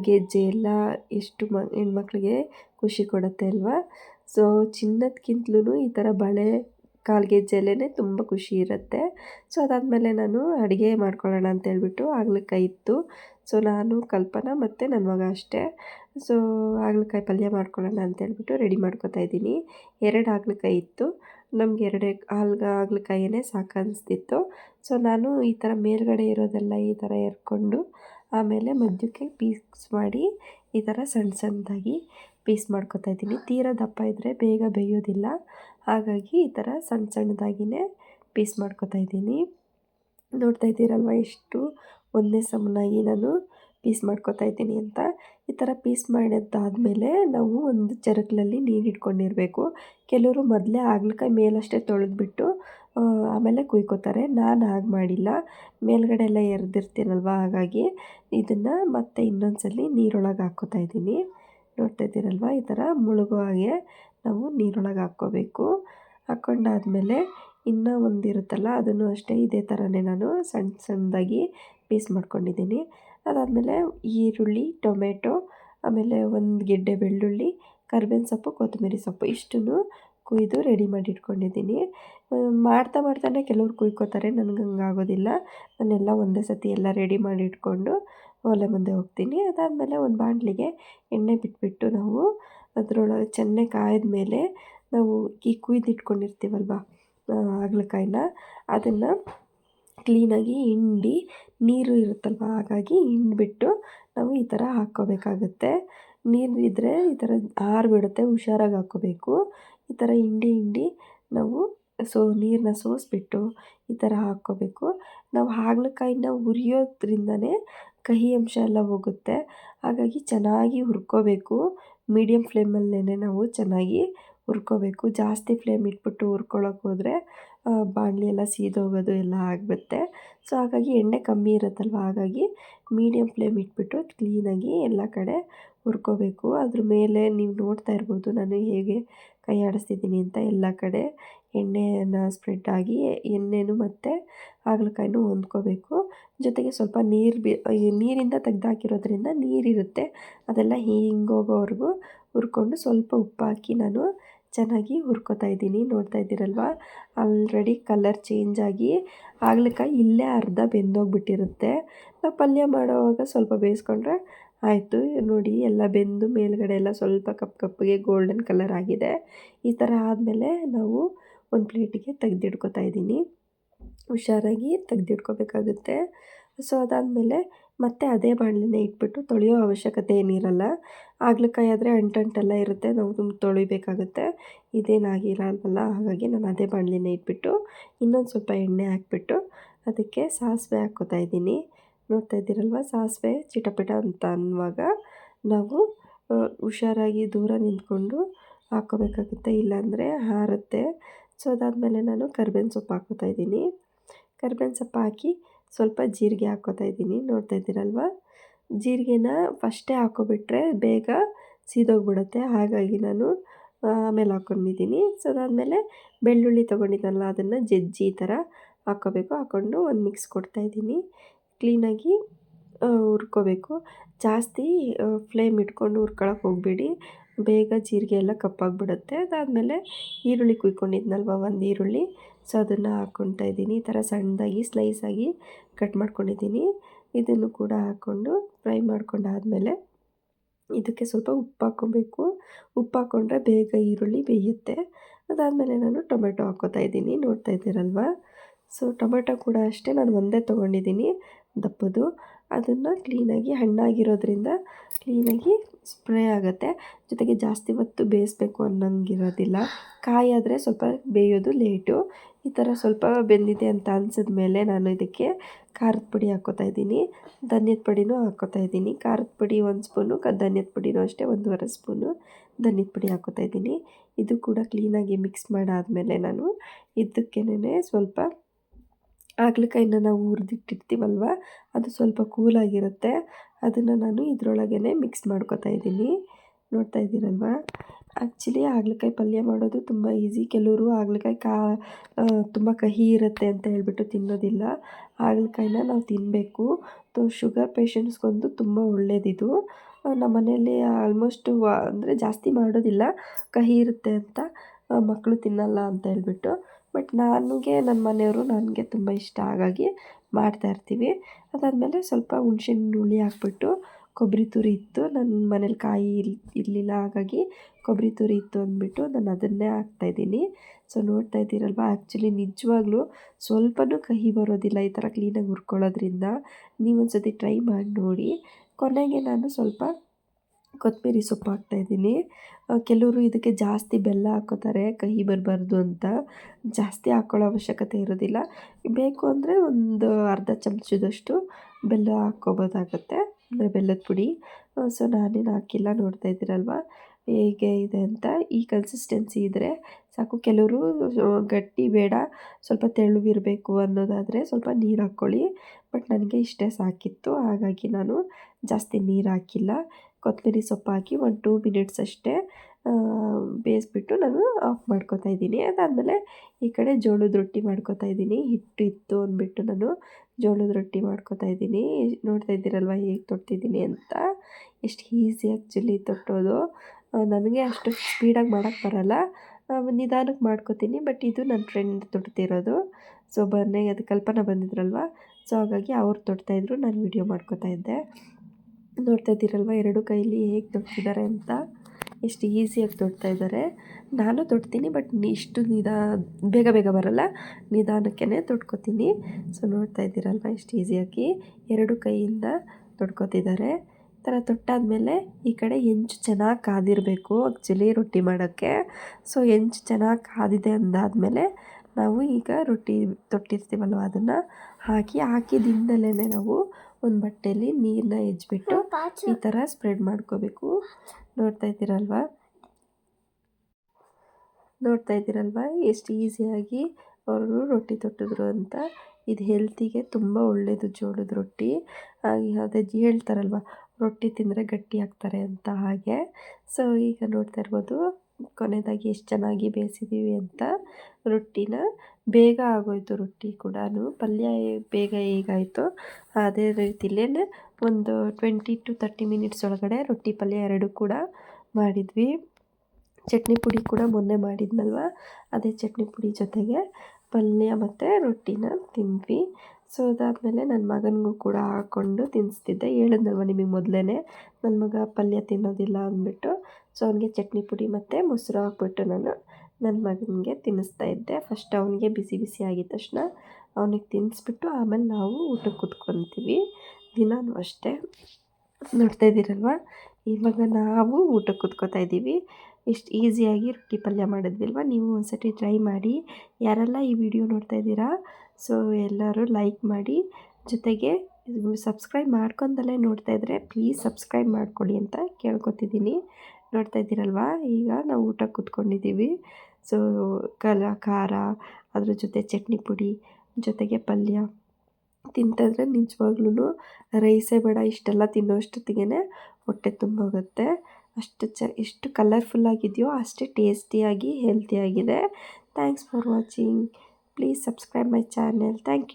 ಗೆಜ್ಜೆ ಎಲ್ಲ ಎಷ್ಟು ಮ, ಹೆಣ್ಮಕ್ಳಿಗೆ ಖುಷಿ ಕೊಡುತ್ತೆ ಅಲ್ವಾ? ಸೊ ಚಿನ್ನದಕ್ಕಿಂತಲೂ ಈ ಥರ ಬಳೆ, ಕಾಲು ಗೆಜ್ಜೆಲ್ಲೇ ತುಂಬ ಖುಷಿ ಇರುತ್ತೆ. ಸೊ ಅದಾದಮೇಲೆ ನಾನು ಅಡುಗೆ ಮಾಡ್ಕೊಳ್ಳೋಣ ಅಂತ ಹೇಳ್ಬಿಟ್ಟು ಕೈ ಇತ್ತು. ಸೊ ನಾನು ಕಲ್ಪನಾ ಮತ್ತು ನನ್ನ ಮಗ ಅಷ್ಟೇ. ಸೊ, ಹಾಗಲಕಾಯಿ ಪಲ್ಯ ಮಾಡ್ಕೊಳ್ಳೋಣ ಅಂತ ಹೇಳ್ಬಿಟ್ಟು ರೆಡಿ ಮಾಡ್ಕೊತಾ ಇದ್ದೀನಿ. ಎರಡು ಹಾಗಲಕಾಯಿ ಇತ್ತು. ನಮ್ಗೆ ಎರಡೇ ಹಾಲ್ಗ, ಹಾಗಲಕಾಯಿಯೇ ಸಾಕು ಅನಿಸ್ತಿತ್ತು. ಸೊ, ನಾನು ಈ ಥರ ಮೇಲ್ಗಡೆ ಇರೋದೆಲ್ಲ ಈ ಥರ ಎರ್ಕೊಂಡು ಆಮೇಲೆ ಮಧ್ಯಕ್ಕೆ ಪೀಸ್ ಮಾಡಿ ಈ ಥರ ಸಣ್ಣ ಸಣ್ಣದಾಗಿ ಪೀಸ್ ಮಾಡ್ಕೊತಾ ಇದ್ದೀನಿ. ತೀರಾ ದಪ್ಪ ಇದ್ದರೆ ಬೇಗ ಬೇಯೋದಿಲ್ಲ. ಹಾಗಾಗಿ ಈ ಥರ ಸಣ್ಣ ಸಣ್ಣದಾಗಿಯೇ ಪೀಸ್ ಮಾಡ್ಕೊತಾ ಇದ್ದೀನಿ. ನೋಡ್ತಾ ಇದ್ದೀರಲ್ವ, ಎಷ್ಟು ಒಂದೇ ಸಮನಾಗಿ ನಾನು ಪೀಸ್ ಮಾಡ್ಕೊತಾ ಇದ್ದೀನಿ ಅಂತ. ಈ ಥರ ಪೀಸ್ ಮಾಡಿದ್ದಾದಮೇಲೆ ನಾವು ಒಂದು ಚರಕ್ಲಲ್ಲಿ ನೀರು ಇಟ್ಕೊಂಡಿರಬೇಕು ಕೆಲವರು ಮೊದಲೇ ಹಾಗಲಕಾಯಿ ಮೇಲಷ್ಟೇ ತೊಳೆದ್ಬಿಟ್ಟು ಆಮೇಲೆ ಕುಯ್ಕೋತಾರೆ. ನಾನು ಹಾಗೆ ಮಾಡಿಲ್ಲ. ಮೇಲ್ಗಡೆ ಎಲ್ಲ ಎರ್ದಿರ್ತೀನಲ್ವ ಹಾಗಾಗಿ ಇದನ್ನು ಮತ್ತೆ ಇನ್ನೊಂದು ಸಲ ನೀರೊಳಗೆ ಹಾಕ್ಕೋತಾ ಇದ್ದೀನಿ. ನೋಡ್ತಾ ಇದ್ದೀರಲ್ವ? ಈ ಥರ ಮುಳುಗೋ ಹಾಗೆ ನಾವು ನೀರೊಳಗೆ ಹಾಕ್ಕೋಬೇಕು. ಹಾಕ್ಕೊಂಡಾದಮೇಲೆ ಇನ್ನೂ ಒಂದು ಇರುತ್ತಲ್ಲ ಅದನ್ನು ಅಷ್ಟೇ ಇದೇ ಥರನೇ ನಾನು ಸಣ್ಣ ಸಣ್ಣದಾಗಿ ಪೀಸ್ ಮಾಡ್ಕೊಂಡಿದ್ದೀನಿ. ಅದಾದಮೇಲೆ ಈರುಳ್ಳಿ, ಟೊಮೆಟೊ, ಆಮೇಲೆ ಒಂದು ಗೆಡ್ಡೆ ಬೆಳ್ಳುಳ್ಳಿ, ಕರ್ಬೇವಿನ ಸೊಪ್ಪು, ಕೊತ್ತಂಬರಿ ಸೊಪ್ಪು, ಇಷ್ಟನ್ನು ಕುಯ್ದು ರೆಡಿ ಮಾಡಿ ಇಟ್ಕೊಂಡಿದ್ದೀನಿ. ಮಾಡ್ತಾ ಮಾಡ್ತಾನೆ ಕೆಲವ್ರು ಕುಯ್ಕೋತಾರೆ, ನನಗೆ ಹಂಗೆ ಆಗೋದಿಲ್ಲ. ನಾನೆಲ್ಲ ಒಂದೇ ಸತಿ ಎಲ್ಲ ರೆಡಿ ಮಾಡಿ ಇಟ್ಕೊಂಡು ಒಲೆ ಮುಂದೆ ಹೋಗ್ತೀನಿ. ಅದಾದಮೇಲೆ ಒಂದು ಬಾಣಲಿಗೆ ಎಣ್ಣೆ ಬಿಟ್ಬಿಟ್ಟು ನಾವು ಅದರೊಳಗೆ ಚೆನ್ನಾಗಿ ಕಾಯ್ದ ಮೇಲೆ ನಾವು ಈ ಕುಯ್ದು ಇಟ್ಕೊಂಡಿರ್ತೀವಲ್ವ ಹಾಗಲಕಾಯಿನ, ಅದನ್ನು ಕ್ಲೀನಾಗಿ ಹಿಂಡಿ ನೀರು ಇರುತ್ತಲ್ವ, ಹಾಗಾಗಿ ಹಿಂಡಿಬಿಟ್ಟು ನಾವು ಈ ಥರ ಹಾಕ್ಕೋಬೇಕಾಗುತ್ತೆ. ನೀರು ಇದ್ದರೆ ಈ ಥರ ಆರಿಬಿಡುತ್ತೆ ಹುಷಾರಾಗಿ ಹಾಕ್ಕೋಬೇಕು. ಈ ಥರ ಹಿಂಡಿ ಹಿಂಡಿ ನಾವು ಸೊ ನೀರನ್ನ ಸೋಸಿಬಿಟ್ಟು ಈ ಥರ ಹಾಕ್ಕೋಬೇಕು. ನಾವು ಹಾಗಲಕಾಯಿನ ಹುರಿಯೋದ್ರಿಂದನೇ ಕಹಿ ಅಂಶ ಎಲ್ಲ ಹೋಗುತ್ತೆ. ಹಾಗಾಗಿ ಚೆನ್ನಾಗಿ ಹುರ್ಕೋಬೇಕು. ಮೀಡಿಯಮ್ ಫ್ಲೇಮಲ್ಲೇ ನಾವು ಚೆನ್ನಾಗಿ ಹುರ್ಕೋಬೇಕು. ಜಾಸ್ತಿ ಫ್ಲೇಮ್ ಇಟ್ಬಿಟ್ಟು ಹುರ್ಕೊಳಕ್ಕೆ ಹೋದರೆ ಬಾಣಲಿ ಎಲ್ಲ ಸೀದೋಗೋದು ಎಲ್ಲ ಆಗುತ್ತೆ ಸೊ ಹಾಗಾಗಿ ಎಣ್ಣೆ ಕಮ್ಮಿ ಇರುತ್ತಲ್ವ? ಹಾಗಾಗಿ ಮೀಡಿಯಮ್ ಫ್ಲೇಮ್ ಇಟ್ಬಿಟ್ಟು ಕ್ಲೀನಾಗಿ ಎಲ್ಲ ಕಡೆ ಹುರ್ಕೋಬೇಕು. ಅದ್ರ ಮೇಲೆ ನೀವು ನೋಡ್ತಾ ಇರ್ಬೋದು, ನಾನು ಹೇಗೆ ಕೈ ಆಡಿಸ್ತಿದ್ದೀನಿ ಅಂತ ಎಲ್ಲ ಕಡೆ ಎಣ್ಣೆಯನ್ನು ಸ್ಪ್ರೆಡ್ ಆಗಿ ಎಣ್ಣೆನೂ ಮತ್ತು ಹಾಗಲಕಾಯಿನೂ ಹೊಂದ್ಕೋಬೇಕು. ಜೊತೆಗೆ ಸ್ವಲ್ಪ ನೀರು ಬಿ ನೀರಿಂದ ತೆಗೆದಾಕಿರೋದ್ರಿಂದ ನೀರಿರುತ್ತೆ. ಅದೆಲ್ಲ ಹಿಂಗೋಗೋವರೆಗೂ ಹುರ್ಕೊಂಡು ಸ್ವಲ್ಪ ಉಪ್ಪು ಹಾಕಿ ನಾನು ಚೆನ್ನಾಗಿ ಹುರ್ಕೋತಾ ಇದ್ದೀನಿ. ನೋಡ್ತಾ ಇದ್ದೀರಲ್ವ? ಆಲ್ರೆಡಿ ಕಲರ್ ಚೇಂಜ್ ಆಗಿ ಹಾಗಲಕಾಯಿ ಇಲ್ಲೇ ಅರ್ಧ ಬೆಂದೋಗ್ಬಿಟ್ಟಿರುತ್ತೆ. ನಾವು ಪಲ್ಯ ಮಾಡೋವಾಗ ಸ್ವಲ್ಪ ಬೇಯಿಸ್ಕೊಂಡ್ರೆ ಆಯಿತು. ನೋಡಿ, ಎಲ್ಲ ಬೆಂದು ಮೇಲುಗಡೆ ಎಲ್ಲ ಸ್ವಲ್ಪ ಕಪ್ ಕಪ್ಪಿಗೆ ಗೋಲ್ಡನ್ ಕಲರ್ ಆಗಿದೆ. ಈ ಥರ ಆದಮೇಲೆ ನಾವು ಒಂದು ಪ್ಲೇಟಿಗೆ ತೆಗೆದಿಡ್ಕೋತಾ ಇದ್ದೀನಿ. ಹುಷಾರಾಗಿ ತೆಗ್ದಿಡ್ಕೋಬೇಕಾಗುತ್ತೆ ಸೊ ಅದಾದಮೇಲೆ ಮತ್ತೆ ಅದೇ ಬಾಣಲೆನೇ ಇಟ್ಬಿಟ್ಟು ತೊಳೆಯೋ ಅವಶ್ಯಕತೆ ಏನಿರಲ್ಲ. ಹಾಗಲಕಾಯಿ ಆದರೆ ಅಂಟಂಟೆಲ್ಲ ಇರುತ್ತೆ, ನಾವು ತುಂಬ ತೊಳಿಬೇಕಾಗುತ್ತೆ. ಇದೇನಾಗಿರಲ್ವಲ್ಲ, ಹಾಗಾಗಿ ನಾನು ಅದೇ ಬಾಣಲೆನೇ ಇಟ್ಬಿಟ್ಟು ಇನ್ನೊಂದು ಸ್ವಲ್ಪ ಎಣ್ಣೆ ಹಾಕ್ಬಿಟ್ಟು ಅದಕ್ಕೆ ಸಾಸಿವೆ ಹಾಕ್ಕೋತಾ ಇದ್ದೀನಿ. ನೋಡ್ತಾ ಇದ್ದೀರಲ್ವ, ಸಾಸಿವೆ ಚಿಟಪಿಟ ಅಂತ ಅನ್ನುವಾಗ ನಾವು ಹುಷಾರಾಗಿ ದೂರ ನಿಂತ್ಕೊಂಡು ಹಾಕ್ಕೋಬೇಕಾಗುತ್ತೆ ಇಲ್ಲಾಂದರೆ ಹಾರುತ್ತೆ. ಸೊ ಅದಾದಮೇಲೆ ನಾನು ಕರ್ಬೇವಿನ ಸೊಪ್ಪು ಹಾಕ್ಕೋತಾ ಇದ್ದೀನಿ. ಕರ್ಬೇವಿನ ಸೊಪ್ಪು ಹಾಕಿ ಸ್ವಲ್ಪ ಜೀರಿಗೆ ಹಾಕೋತಾ ಇದ್ದೀನಿ. ನೋಡ್ತಾ ಇದ್ದೀರಲ್ವ? ಜೀರಿಗೆನ ಫಸ್ಟೇ ಹಾಕ್ಕೊಬಿಟ್ರೆ ಬೇಗ ಸೀದೋಗ್ಬಿಡುತ್ತೆ. ಹಾಗಾಗಿ ನಾನು ಆಮೇಲೆ ಹಾಕ್ಕೊಂಡಿದ್ದೀನಿ. ಸೊ ಅದಾದಮೇಲೆ ಬೆಳ್ಳುಳ್ಳಿ ತೊಗೊಂಡಿದ್ದಲ್ಲ, ಅದನ್ನು ಜಜ್ಜಿ ಈ ಥರ ಹಾಕ್ಕೋಬೇಕು. ಹಾಕ್ಕೊಂಡು ಒಂದು ಮಿಕ್ಸ್ ಕೊಡ್ತಾಯಿದ್ದೀನಿ ಕ್ಲೀನಾಗಿ ಹುರ್ಕೋಬೇಕು. ಜಾಸ್ತಿ ಫ್ಲೇಮ್ ಇಟ್ಕೊಂಡು ಹುರ್ಕೊಳಕ್ಕೆ ಹೋಗಬೇಡಿ. ಬೇಗ ಜೀರಿಗೆ ಎಲ್ಲ ಕಪ್ಪಾಗಿಬಿಡುತ್ತೆ. ಅದಾದಮೇಲೆ ಈರುಳ್ಳಿ ಕುಯ್ಕೊಂಡಿದ್ನಲ್ವ, ಒಂದು ಈರುಳ್ಳಿ? ಸೊ, ಅದನ್ನು ಹಾಕ್ಕೊತಾ ಇದ್ದೀನಿ. ಈ ಥರ ಸಣ್ಣದಾಗಿ ಸ್ಲೈಸಾಗಿ ಕಟ್ ಮಾಡ್ಕೊಂಡಿದ್ದೀನಿ. ಇದನ್ನು ಕೂಡ ಹಾಕ್ಕೊಂಡು ಫ್ರೈ ಮಾಡ್ಕೊಂಡಾದಮೇಲೆ ಇದಕ್ಕೆ ಸ್ವಲ್ಪ ಉಪ್ಪು ಹಾಕ್ಕೊಬೇಕು. ಉಪ್ಪು ಹಾಕ್ಕೊಂಡ್ರೆ ಬೇಗ ಈರುಳ್ಳಿ ಬೇಯುತ್ತೆ. ಅದಾದಮೇಲೆ ನಾನು ಟೊಮೆಟೊ ಹಾಕ್ಕೋತಾ ಇದ್ದೀನಿ. ನೋಡ್ತಾ ಇದ್ದೀರಲ್ವ? ಸೊ, ಟೊಮೆಟೊ ಕೂಡ ಅಷ್ಟೇ ನಾನು ಒಂದೇ ತೊಗೊಂಡಿದ್ದೀನಿ ದಪ್ಪದು. ಅದನ್ನು ಕ್ಲೀನಾಗಿ ಹಣ್ಣಾಗಿರೋದ್ರಿಂದ ಕ್ಲೀನಾಗಿ ಸ್ಪ್ರೇ ಆಗುತ್ತೆ. ಜೊತೆಗೆ ಜಾಸ್ತಿ ಹೊತ್ತು ಬೇಯಿಸ್ಬೇಕು ಅನ್ನೋಂಗಿರೋದಿಲ್ಲ. ಕಾಯಿ ಆದರೆ ಸ್ವಲ್ಪ ಬೇಯೋದು ಲೇಟು. ಈ ಥರ ಸ್ವಲ್ಪ ಬೆಂದಿದೆ ಅಂತ ಅನ್ಸಿದ ಮೇಲೆ ನಾನು ಇದಕ್ಕೆ ಖಾರದ ಪುಡಿ ಹಾಕ್ಕೋತಾ ಇದ್ದೀನಿ. ಧನ್ಯದ ಪುಡಿನೂ ಹಾಕ್ಕೋತಾ ಇದ್ದೀನಿ. ಖಾರದ ಪುಡಿ ಒಂದು ಸ್ಪೂನು, ಕ ಧನ್ಯದ ಪುಡಿನೂ ಅಷ್ಟೇ ಒಂದೂವರೆ ಸ್ಪೂನು ಧನ್ಯದ ಪುಡಿ ಹಾಕ್ಕೋತಾ ಇದ್ದೀನಿ. ಇದು ಕೂಡ ಕ್ಲೀನಾಗಿ ಮಿಕ್ಸ್ ಮಾಡಾದಮೇಲೆ ನಾನು ಇದಕ್ಕೇನೆ ಸ್ವಲ್ಪ ಹಾಗಲಕಾಯಿನ ನಾವು ಹುರಿದಿಟ್ಟಿರ್ತೀವಲ್ವ? ಅದು ಸ್ವಲ್ಪ ಕೂಲಾಗಿರುತ್ತೆ ಅದನ್ನು ನಾನು ಇದರೊಳಗೇ ಮಿಕ್ಸ್ ಮಾಡ್ಕೊತಾ ಇದ್ದೀನಿ. ನೋಡ್ತಾ ಇದ್ದೀರಲ್ವ? ಆ್ಯಕ್ಚುಲಿ ಹಾಗಲಕಾಯಿ ಪಲ್ಯ ಮಾಡೋದು ತುಂಬ ಈಸಿ ಕೆಲವರು ಹಾಗಲಕಾಯಿ ಕಾ ತುಂಬ ಕಹಿ ಇರುತ್ತೆ ಅಂತ ಹೇಳ್ಬಿಟ್ಟು ತಿನ್ನೋದಿಲ್ಲ. ಹಾಗಲಕಾಯಿನ ನಾವು ತಿನ್ನಬೇಕು ಶುಗರ್ ಪೇಷಂಟ್ಸ್ಗೊಂದು ತುಂಬ ಒಳ್ಳೆಯದಿದು ನಮ್ಮ ಮನೆಯಲ್ಲಿ ಆಲ್ಮೋಸ್ಟು ಅಂದರೆ ಜಾಸ್ತಿ ಮಾಡೋದಿಲ್ಲ. ಕಹಿ ಇರುತ್ತೆ ಅಂತ ಮಕ್ಕಳು ತಿನ್ನಲ್ಲ ಅಂತ ಹೇಳ್ಬಿಟ್ಟು ಬಟ್ ನನಗೆ ನನ್ನ ಮನೆಯವರು ನನಗೆ ತುಂಬ ಇಷ್ಟ. ಹಾಗಾಗಿ ಮಾಡ್ತಾಯಿರ್ತೀವಿ ಅದಾದಮೇಲೆ ಸ್ವಲ್ಪ ಹುಣ್ಸೆಹಣ್ಣು ಹುಳಿ ಹಾಕ್ಬಿಟ್ಟು ಕೊಬ್ಬರಿ ತುರಿ ಇತ್ತು. ನನ್ನ ಮನೇಲಿ ಕಾಯಿ ಇಲ್, ಇರಲಿಲ್ಲ. ಹಾಗಾಗಿ ಕೊಬ್ಬರಿ ತುರಿ ಇತ್ತು ಅಂದ್ಬಿಟ್ಟು ನಾನು ಅದನ್ನೇ ಹಾಕ್ತಾಯಿದ್ದೀನಿ ಸೊ, ನೋಡ್ತಾ ಇದ್ದೀರಲ್ವ? ಆ್ಯಕ್ಚುಲಿ ನಿಜವಾಗ್ಲೂ ಸ್ವಲ್ಪನೂ ಕಹಿ ಬರೋದಿಲ್ಲ ಈ ಥರ ಕ್ಲೀನಾಗಿ ಹುರ್ಕೊಳ್ಳೋದ್ರಿಂದ. ನೀವೊಂದು ಸತಿ ಟ್ರೈ ಮಾಡಿ ನೋಡಿ. ಕೊನೆಗೆ ನಾನು ಸ್ವಲ್ಪ ಕೊತ್ತಂಬರಿ ಸೊಪ್ಪು ಹಾಕ್ತಾಯಿದ್ದೀನಿ ಕೆಲವರು ಇದಕ್ಕೆ ಜಾಸ್ತಿ ಬೆಲ್ಲ ಹಾಕ್ಕೋತಾರೆ ಕಹಿ ಬರಬಾರ್ದು ಅಂತ. ಜಾಸ್ತಿ ಹಾಕ್ಕೊಳ್ಳೋ ಅವಶ್ಯಕತೆ ಇರೋದಿಲ್ಲ. ಬೇಕು ಅಂದರೆ ಒಂದು ಅರ್ಧ ಚಮಚದಷ್ಟು ಬೆಲ್ಲ ಹಾಕ್ಕೋಬೋದಾಗತ್ತೆ, ಅಂದರೆ ಬೆಲ್ಲದ ಪುಡಿ. ಸೊ ನಾನೇನು ಹಾಕಿಲ್ಲ, ನೋಡ್ತಾ ಇದ್ದೀರಲ್ವ? ಹೇಗೆ ಇದೆ ಅಂತ. ಈ ಕನ್ಸಿಸ್ಟೆನ್ಸಿ ಇದ್ದರೆ ಸಾಕು. ಕೆಲವರು ಗಟ್ಟಿ ಬೇಡ, ಸ್ವಲ್ಪ ತೆಳುವಿರಬೇಕು ಅನ್ನೋದಾದರೆ ಸ್ವಲ್ಪ ನೀರು ಹಾಕ್ಕೊಳ್ಳಿ. ಬಟ್ ನನಗೆ ಇಷ್ಟೇ ಸಾಕಿತ್ತು, ಹಾಗಾಗಿ ನಾನು ಜಾಸ್ತಿ ನೀರು ಹಾಕಿಲ್ಲ. ಕೊತ್ತಂಬರಿ ಸೊಪ್ಪು ಹಾಕಿ ಒಂದು ಟೂ ಮಿನಿಟ್ಸ್ ಅಷ್ಟೇ ಬೇಯಿಸ್ಬಿಟ್ಟು ನಾನು ಆಫ್ ಮಾಡ್ಕೊತಾ ಇದ್ದೀನಿ. ಅದಾದಮೇಲೆ ಈ ಕಡೆ ಜೋಳದ ರೊಟ್ಟಿ ಮಾಡ್ಕೊತಾ ಇದ್ದೀನಿ. ಹಿಟ್ಟು ಇತ್ತು ಅಂದ್ಬಿಟ್ಟು ನಾನು ಜೋಳದ ರೊಟ್ಟಿ ಮಾಡ್ಕೊತಾ ಇದ್ದೀನಿ. ನೋಡ್ತಾ ಇದ್ದೀರಲ್ವ ಹೇಗೆ ತೊಡ್ತಿದ್ದೀನಿ ಅಂತ? ಎಷ್ಟು ಈಸಿ ಆ್ಯಕ್ಚುಲಿ ತೊಟ್ಟೋದು. ನನಗೆ ಅಷ್ಟು ಸ್ಪೀಡಾಗಿ ಮಾಡೋಕ್ಕೆ ಬರಲ್ಲ. ನಿಧಾನಕ್ಕೆ ಮಾಡ್ಕೊತೀನಿ ಬಟ್ ಇದು ನನ್ನ ಫ್ರೆಂಡ್ ತೊಡ್ತಿರೋದು. ಸೊ ಬನ್ನಿ, ಅದು ಕಲ್ಪನಾ ಬಂದಿದ್ರಲ್ವ? ಸೊ ಹಾಗಾಗಿ ಅವ್ರು ತೊಡ್ತಾಯಿದ್ರು ನಾನು ವೀಡಿಯೋ ಮಾಡ್ಕೋತಾ ಇದ್ದೆ. ನೋಡ್ತಾ ಇದ್ದೀರಲ್ವ ಎರಡು ಕೈಲಿ ಹೇಗೆ ತೊಡ್ತಿದ್ದಾರೆ ಅಂತ ಎಷ್ಟು ಈಸಿಯಾಗಿ ತೊಡ್ತಾ ಇದ್ದಾರೆ. ನಾನು ತೊಡ್ತೀನಿ ಬಟ್ ಇಷ್ಟು ನಿಧಾ ಬೇಗ ಬೇಗ ಬರಲ್ಲ. ನಿಧಾನಕ್ಕೆ ತೊಡ್ಕೊತೀನಿ ಸೊ, ನೋಡ್ತಾ ಇದ್ದೀರಲ್ವ ಎಷ್ಟು ಈಸಿಯಾಗಿ. ಎರಡು ಕೈಯಿಂದ ತೊಡ್ಕೊತಿದ್ದಾರೆ ಈ ಥರ ತೊಟ್ಟಾದಮೇಲೆ ಈ ಕಡೆ ಹೆಂಚು ಚೆನ್ನಾಗಿ ಕಾದಿರಬೇಕು ಆ್ಯಕ್ಚುಲಿ ರೊಟ್ಟಿ ಮಾಡೋಕ್ಕೆ. ಸೊ, ಹೆಂಚು ಚೆನ್ನಾಗಿ ಕಾದಿದೆ ಅಂದಾದಮೇಲೆ ನಾವು ಈಗ ರೊಟ್ಟಿ ತೊಟ್ಟಿರ್ತೀವಲ್ವ ಅದನ್ನು ಹಾಕಿ ಹಾಕಿದಿಂದಲೇ ನಾವು ಒಂದು ಬಟ್ಟೆಯಲ್ಲಿ ನೀರನ್ನ ಹೆಜ್ಬಿಟ್ಟು ಈ ಥರ ಸ್ಪ್ರೆಡ್ ಮಾಡ್ಕೋಬೇಕು. ನೋಡ್ತಾ ಇದ್ದೀರಲ್ವ? ನೋಡ್ತಾ ಇದ್ದೀರಲ್ವ? ಎಷ್ಟು ಈಸಿಯಾಗಿ ಅವರು ರೊಟ್ಟಿ ತೊಟ್ಟಿದ್ರು ಅಂತ. ಇದು ಹೆಲ್ತಿಗೆ ತುಂಬ ಒಳ್ಳೆಯದು ಜೋಳದ ರೊಟ್ಟಿ. ಹಾಗೆ ಅದೇ ಹೇಳ್ತಾರಲ್ವ ರೊಟ್ಟಿ ತಿಂದರೆ ಗಟ್ಟಿ ಆಗ್ತಾರೆ ಅಂತ ಹಾಗೆ. ಸೊ ಈಗ ನೋಡ್ತಾ ಇರ್ಬೋದು ಕೊನೆಯದಾಗಿ ಎಷ್ಟು ಚೆನ್ನಾಗಿ ಬೇಯಿಸಿದ್ದೀವಿ ಅಂತ ರೊಟ್ಟಿನ. ಬೇಗ ಆಗೋಯಿತು ರೊಟ್ಟಿ ಕೂಡ ಪಲ್ಯ ಬೇಗ ಹೇಗಾಯಿತು? ಅದೇ ರೀತಿಲೇ ಒಂದು ಟ್ವೆಂಟಿ ಟು ತರ್ಟಿ ಮಿನಿಟ್ಸ್ ಒಳಗಡೆ ರೊಟ್ಟಿ, ಪಲ್ಯ ಎರಡು ಕೂಡ ಮಾಡಿದ್ವಿ. ಚಟ್ನಿ ಪುಡಿ ಕೂಡ ಮೊನ್ನೆ ಮಾಡಿದ್ನಲ್ವ? ಅದೇ ಚಟ್ನಿ ಪುಡಿ ಜೊತೆಗೆ ಪಲ್ಯ ಮತ್ತು ರೊಟ್ಟಿನ ತಿಂದ್ವಿ. ಸೊ ಅದಾದಮೇಲೆ ನನ್ನ ಮಗನಿಗೂ ಕೂಡ ಹಾಕ್ಕೊಂಡು ತಿನ್ನಿಸ್ತಿದ್ದೆ ಹೇಳಿದ್ನಲ್ವ ನಿಮಗೆ ಮೊದಲೇ ನನ್ನ ಮಗ ಪಲ್ಯ ತಿನ್ನೋದಿಲ್ಲ ಅಂದ್ಬಿಟ್ಟು. ಸೊ ಅವನಿಗೆ ಚಟ್ನಿ ಪುಡಿ ಮತ್ತು ಮೊಸರು ಹಾಕ್ಬಿಟ್ಟು ನಾನು ನನ್ನ ಮಗನಿಗೆ ತಿನ್ನಿಸ್ತಾ ಇದ್ದೆ ಫಸ್ಟ್ ಅವನಿಗೆ ಬಿಸಿ ಬಿಸಿ ಆಗಿದ ತಕ್ಷಣ ಅವನಿಗೆ ತಿನ್ನಿಸ್ಬಿಟ್ಟು ಆಮೇಲೆ ನಾವು ಊಟಕ್ಕೆ ಕುತ್ಕೊತೀವಿ. ದಿನಾನೂ ಅಷ್ಟೇ. ನೋಡ್ತಾ ಇದ್ದೀರಲ್ವ? ಇವಾಗ ನಾವು ಊಟಕ್ಕೆ ಕುತ್ಕೋತಾ ಇದ್ದೀವಿ. ಎಷ್ಟು ಈಸಿಯಾಗಿ ರೊಟ್ಟಿ ಪಲ್ಯ ಮಾಡಿದ್ವಿಲ್ವ? ನೀವು ಒಂದು ಟ್ರೈ ಮಾಡಿ. ಯಾರೆಲ್ಲ ಈ ವಿಡಿಯೋ ನೋಡ್ತಾ ಇದ್ದೀರಾ? ಸೊ ಎಲ್ಲರೂ ಲೈಕ್ ಮಾಡಿ. ಜೊತೆಗೆ ಸಬ್ಸ್ಕ್ರೈಬ್ ಮಾಡ್ಕೊಂಡಲ್ಲೇ ನೋಡ್ತಾ ಇದ್ದರೆ ಪ್ಲೀಸ್ ಸಬ್ಸ್ಕ್ರೈಬ್ ಮಾಡ್ಕೊಳ್ಳಿ ಅಂತ ಕೇಳ್ಕೊತಿದ್ದೀನಿ. ನೋಡ್ತಾ ಇದ್ದೀರಲ್ವಾ? ಈಗ ನಾವು ಊಟ ಕೂತ್ಕೊಂಡಿದ್ದೀವಿ. ಸೊ ಕಲ, ಖಾರ, ಅದ್ರ ಜೊತೆ ಚಟ್ನಿ ಪುಡಿ, ಜೊತೆಗೆ ಪಲ್ಯ. ತಿಂತಂದರೆ ನಿಜವಾಗ್ಲೂ ರೈಸೇ ಬೇಡ, ಇಷ್ಟೆಲ್ಲ ತಿನ್ನೋ ಅಷ್ಟೊತ್ತಿಗೆ ಹೊಟ್ಟೆ ತುಂಬೋಗುತ್ತೆ. ಅಷ್ಟು ಚ, ಎಷ್ಟು ಕಲರ್ಫುಲ್ಲಾಗಿದೆಯೋ ಅಷ್ಟೇ ಟೇಸ್ಟಿಯಾಗಿ ಹೆಲ್ತಿಯಾಗಿದೆ thanks for watching please subscribe my channel thank you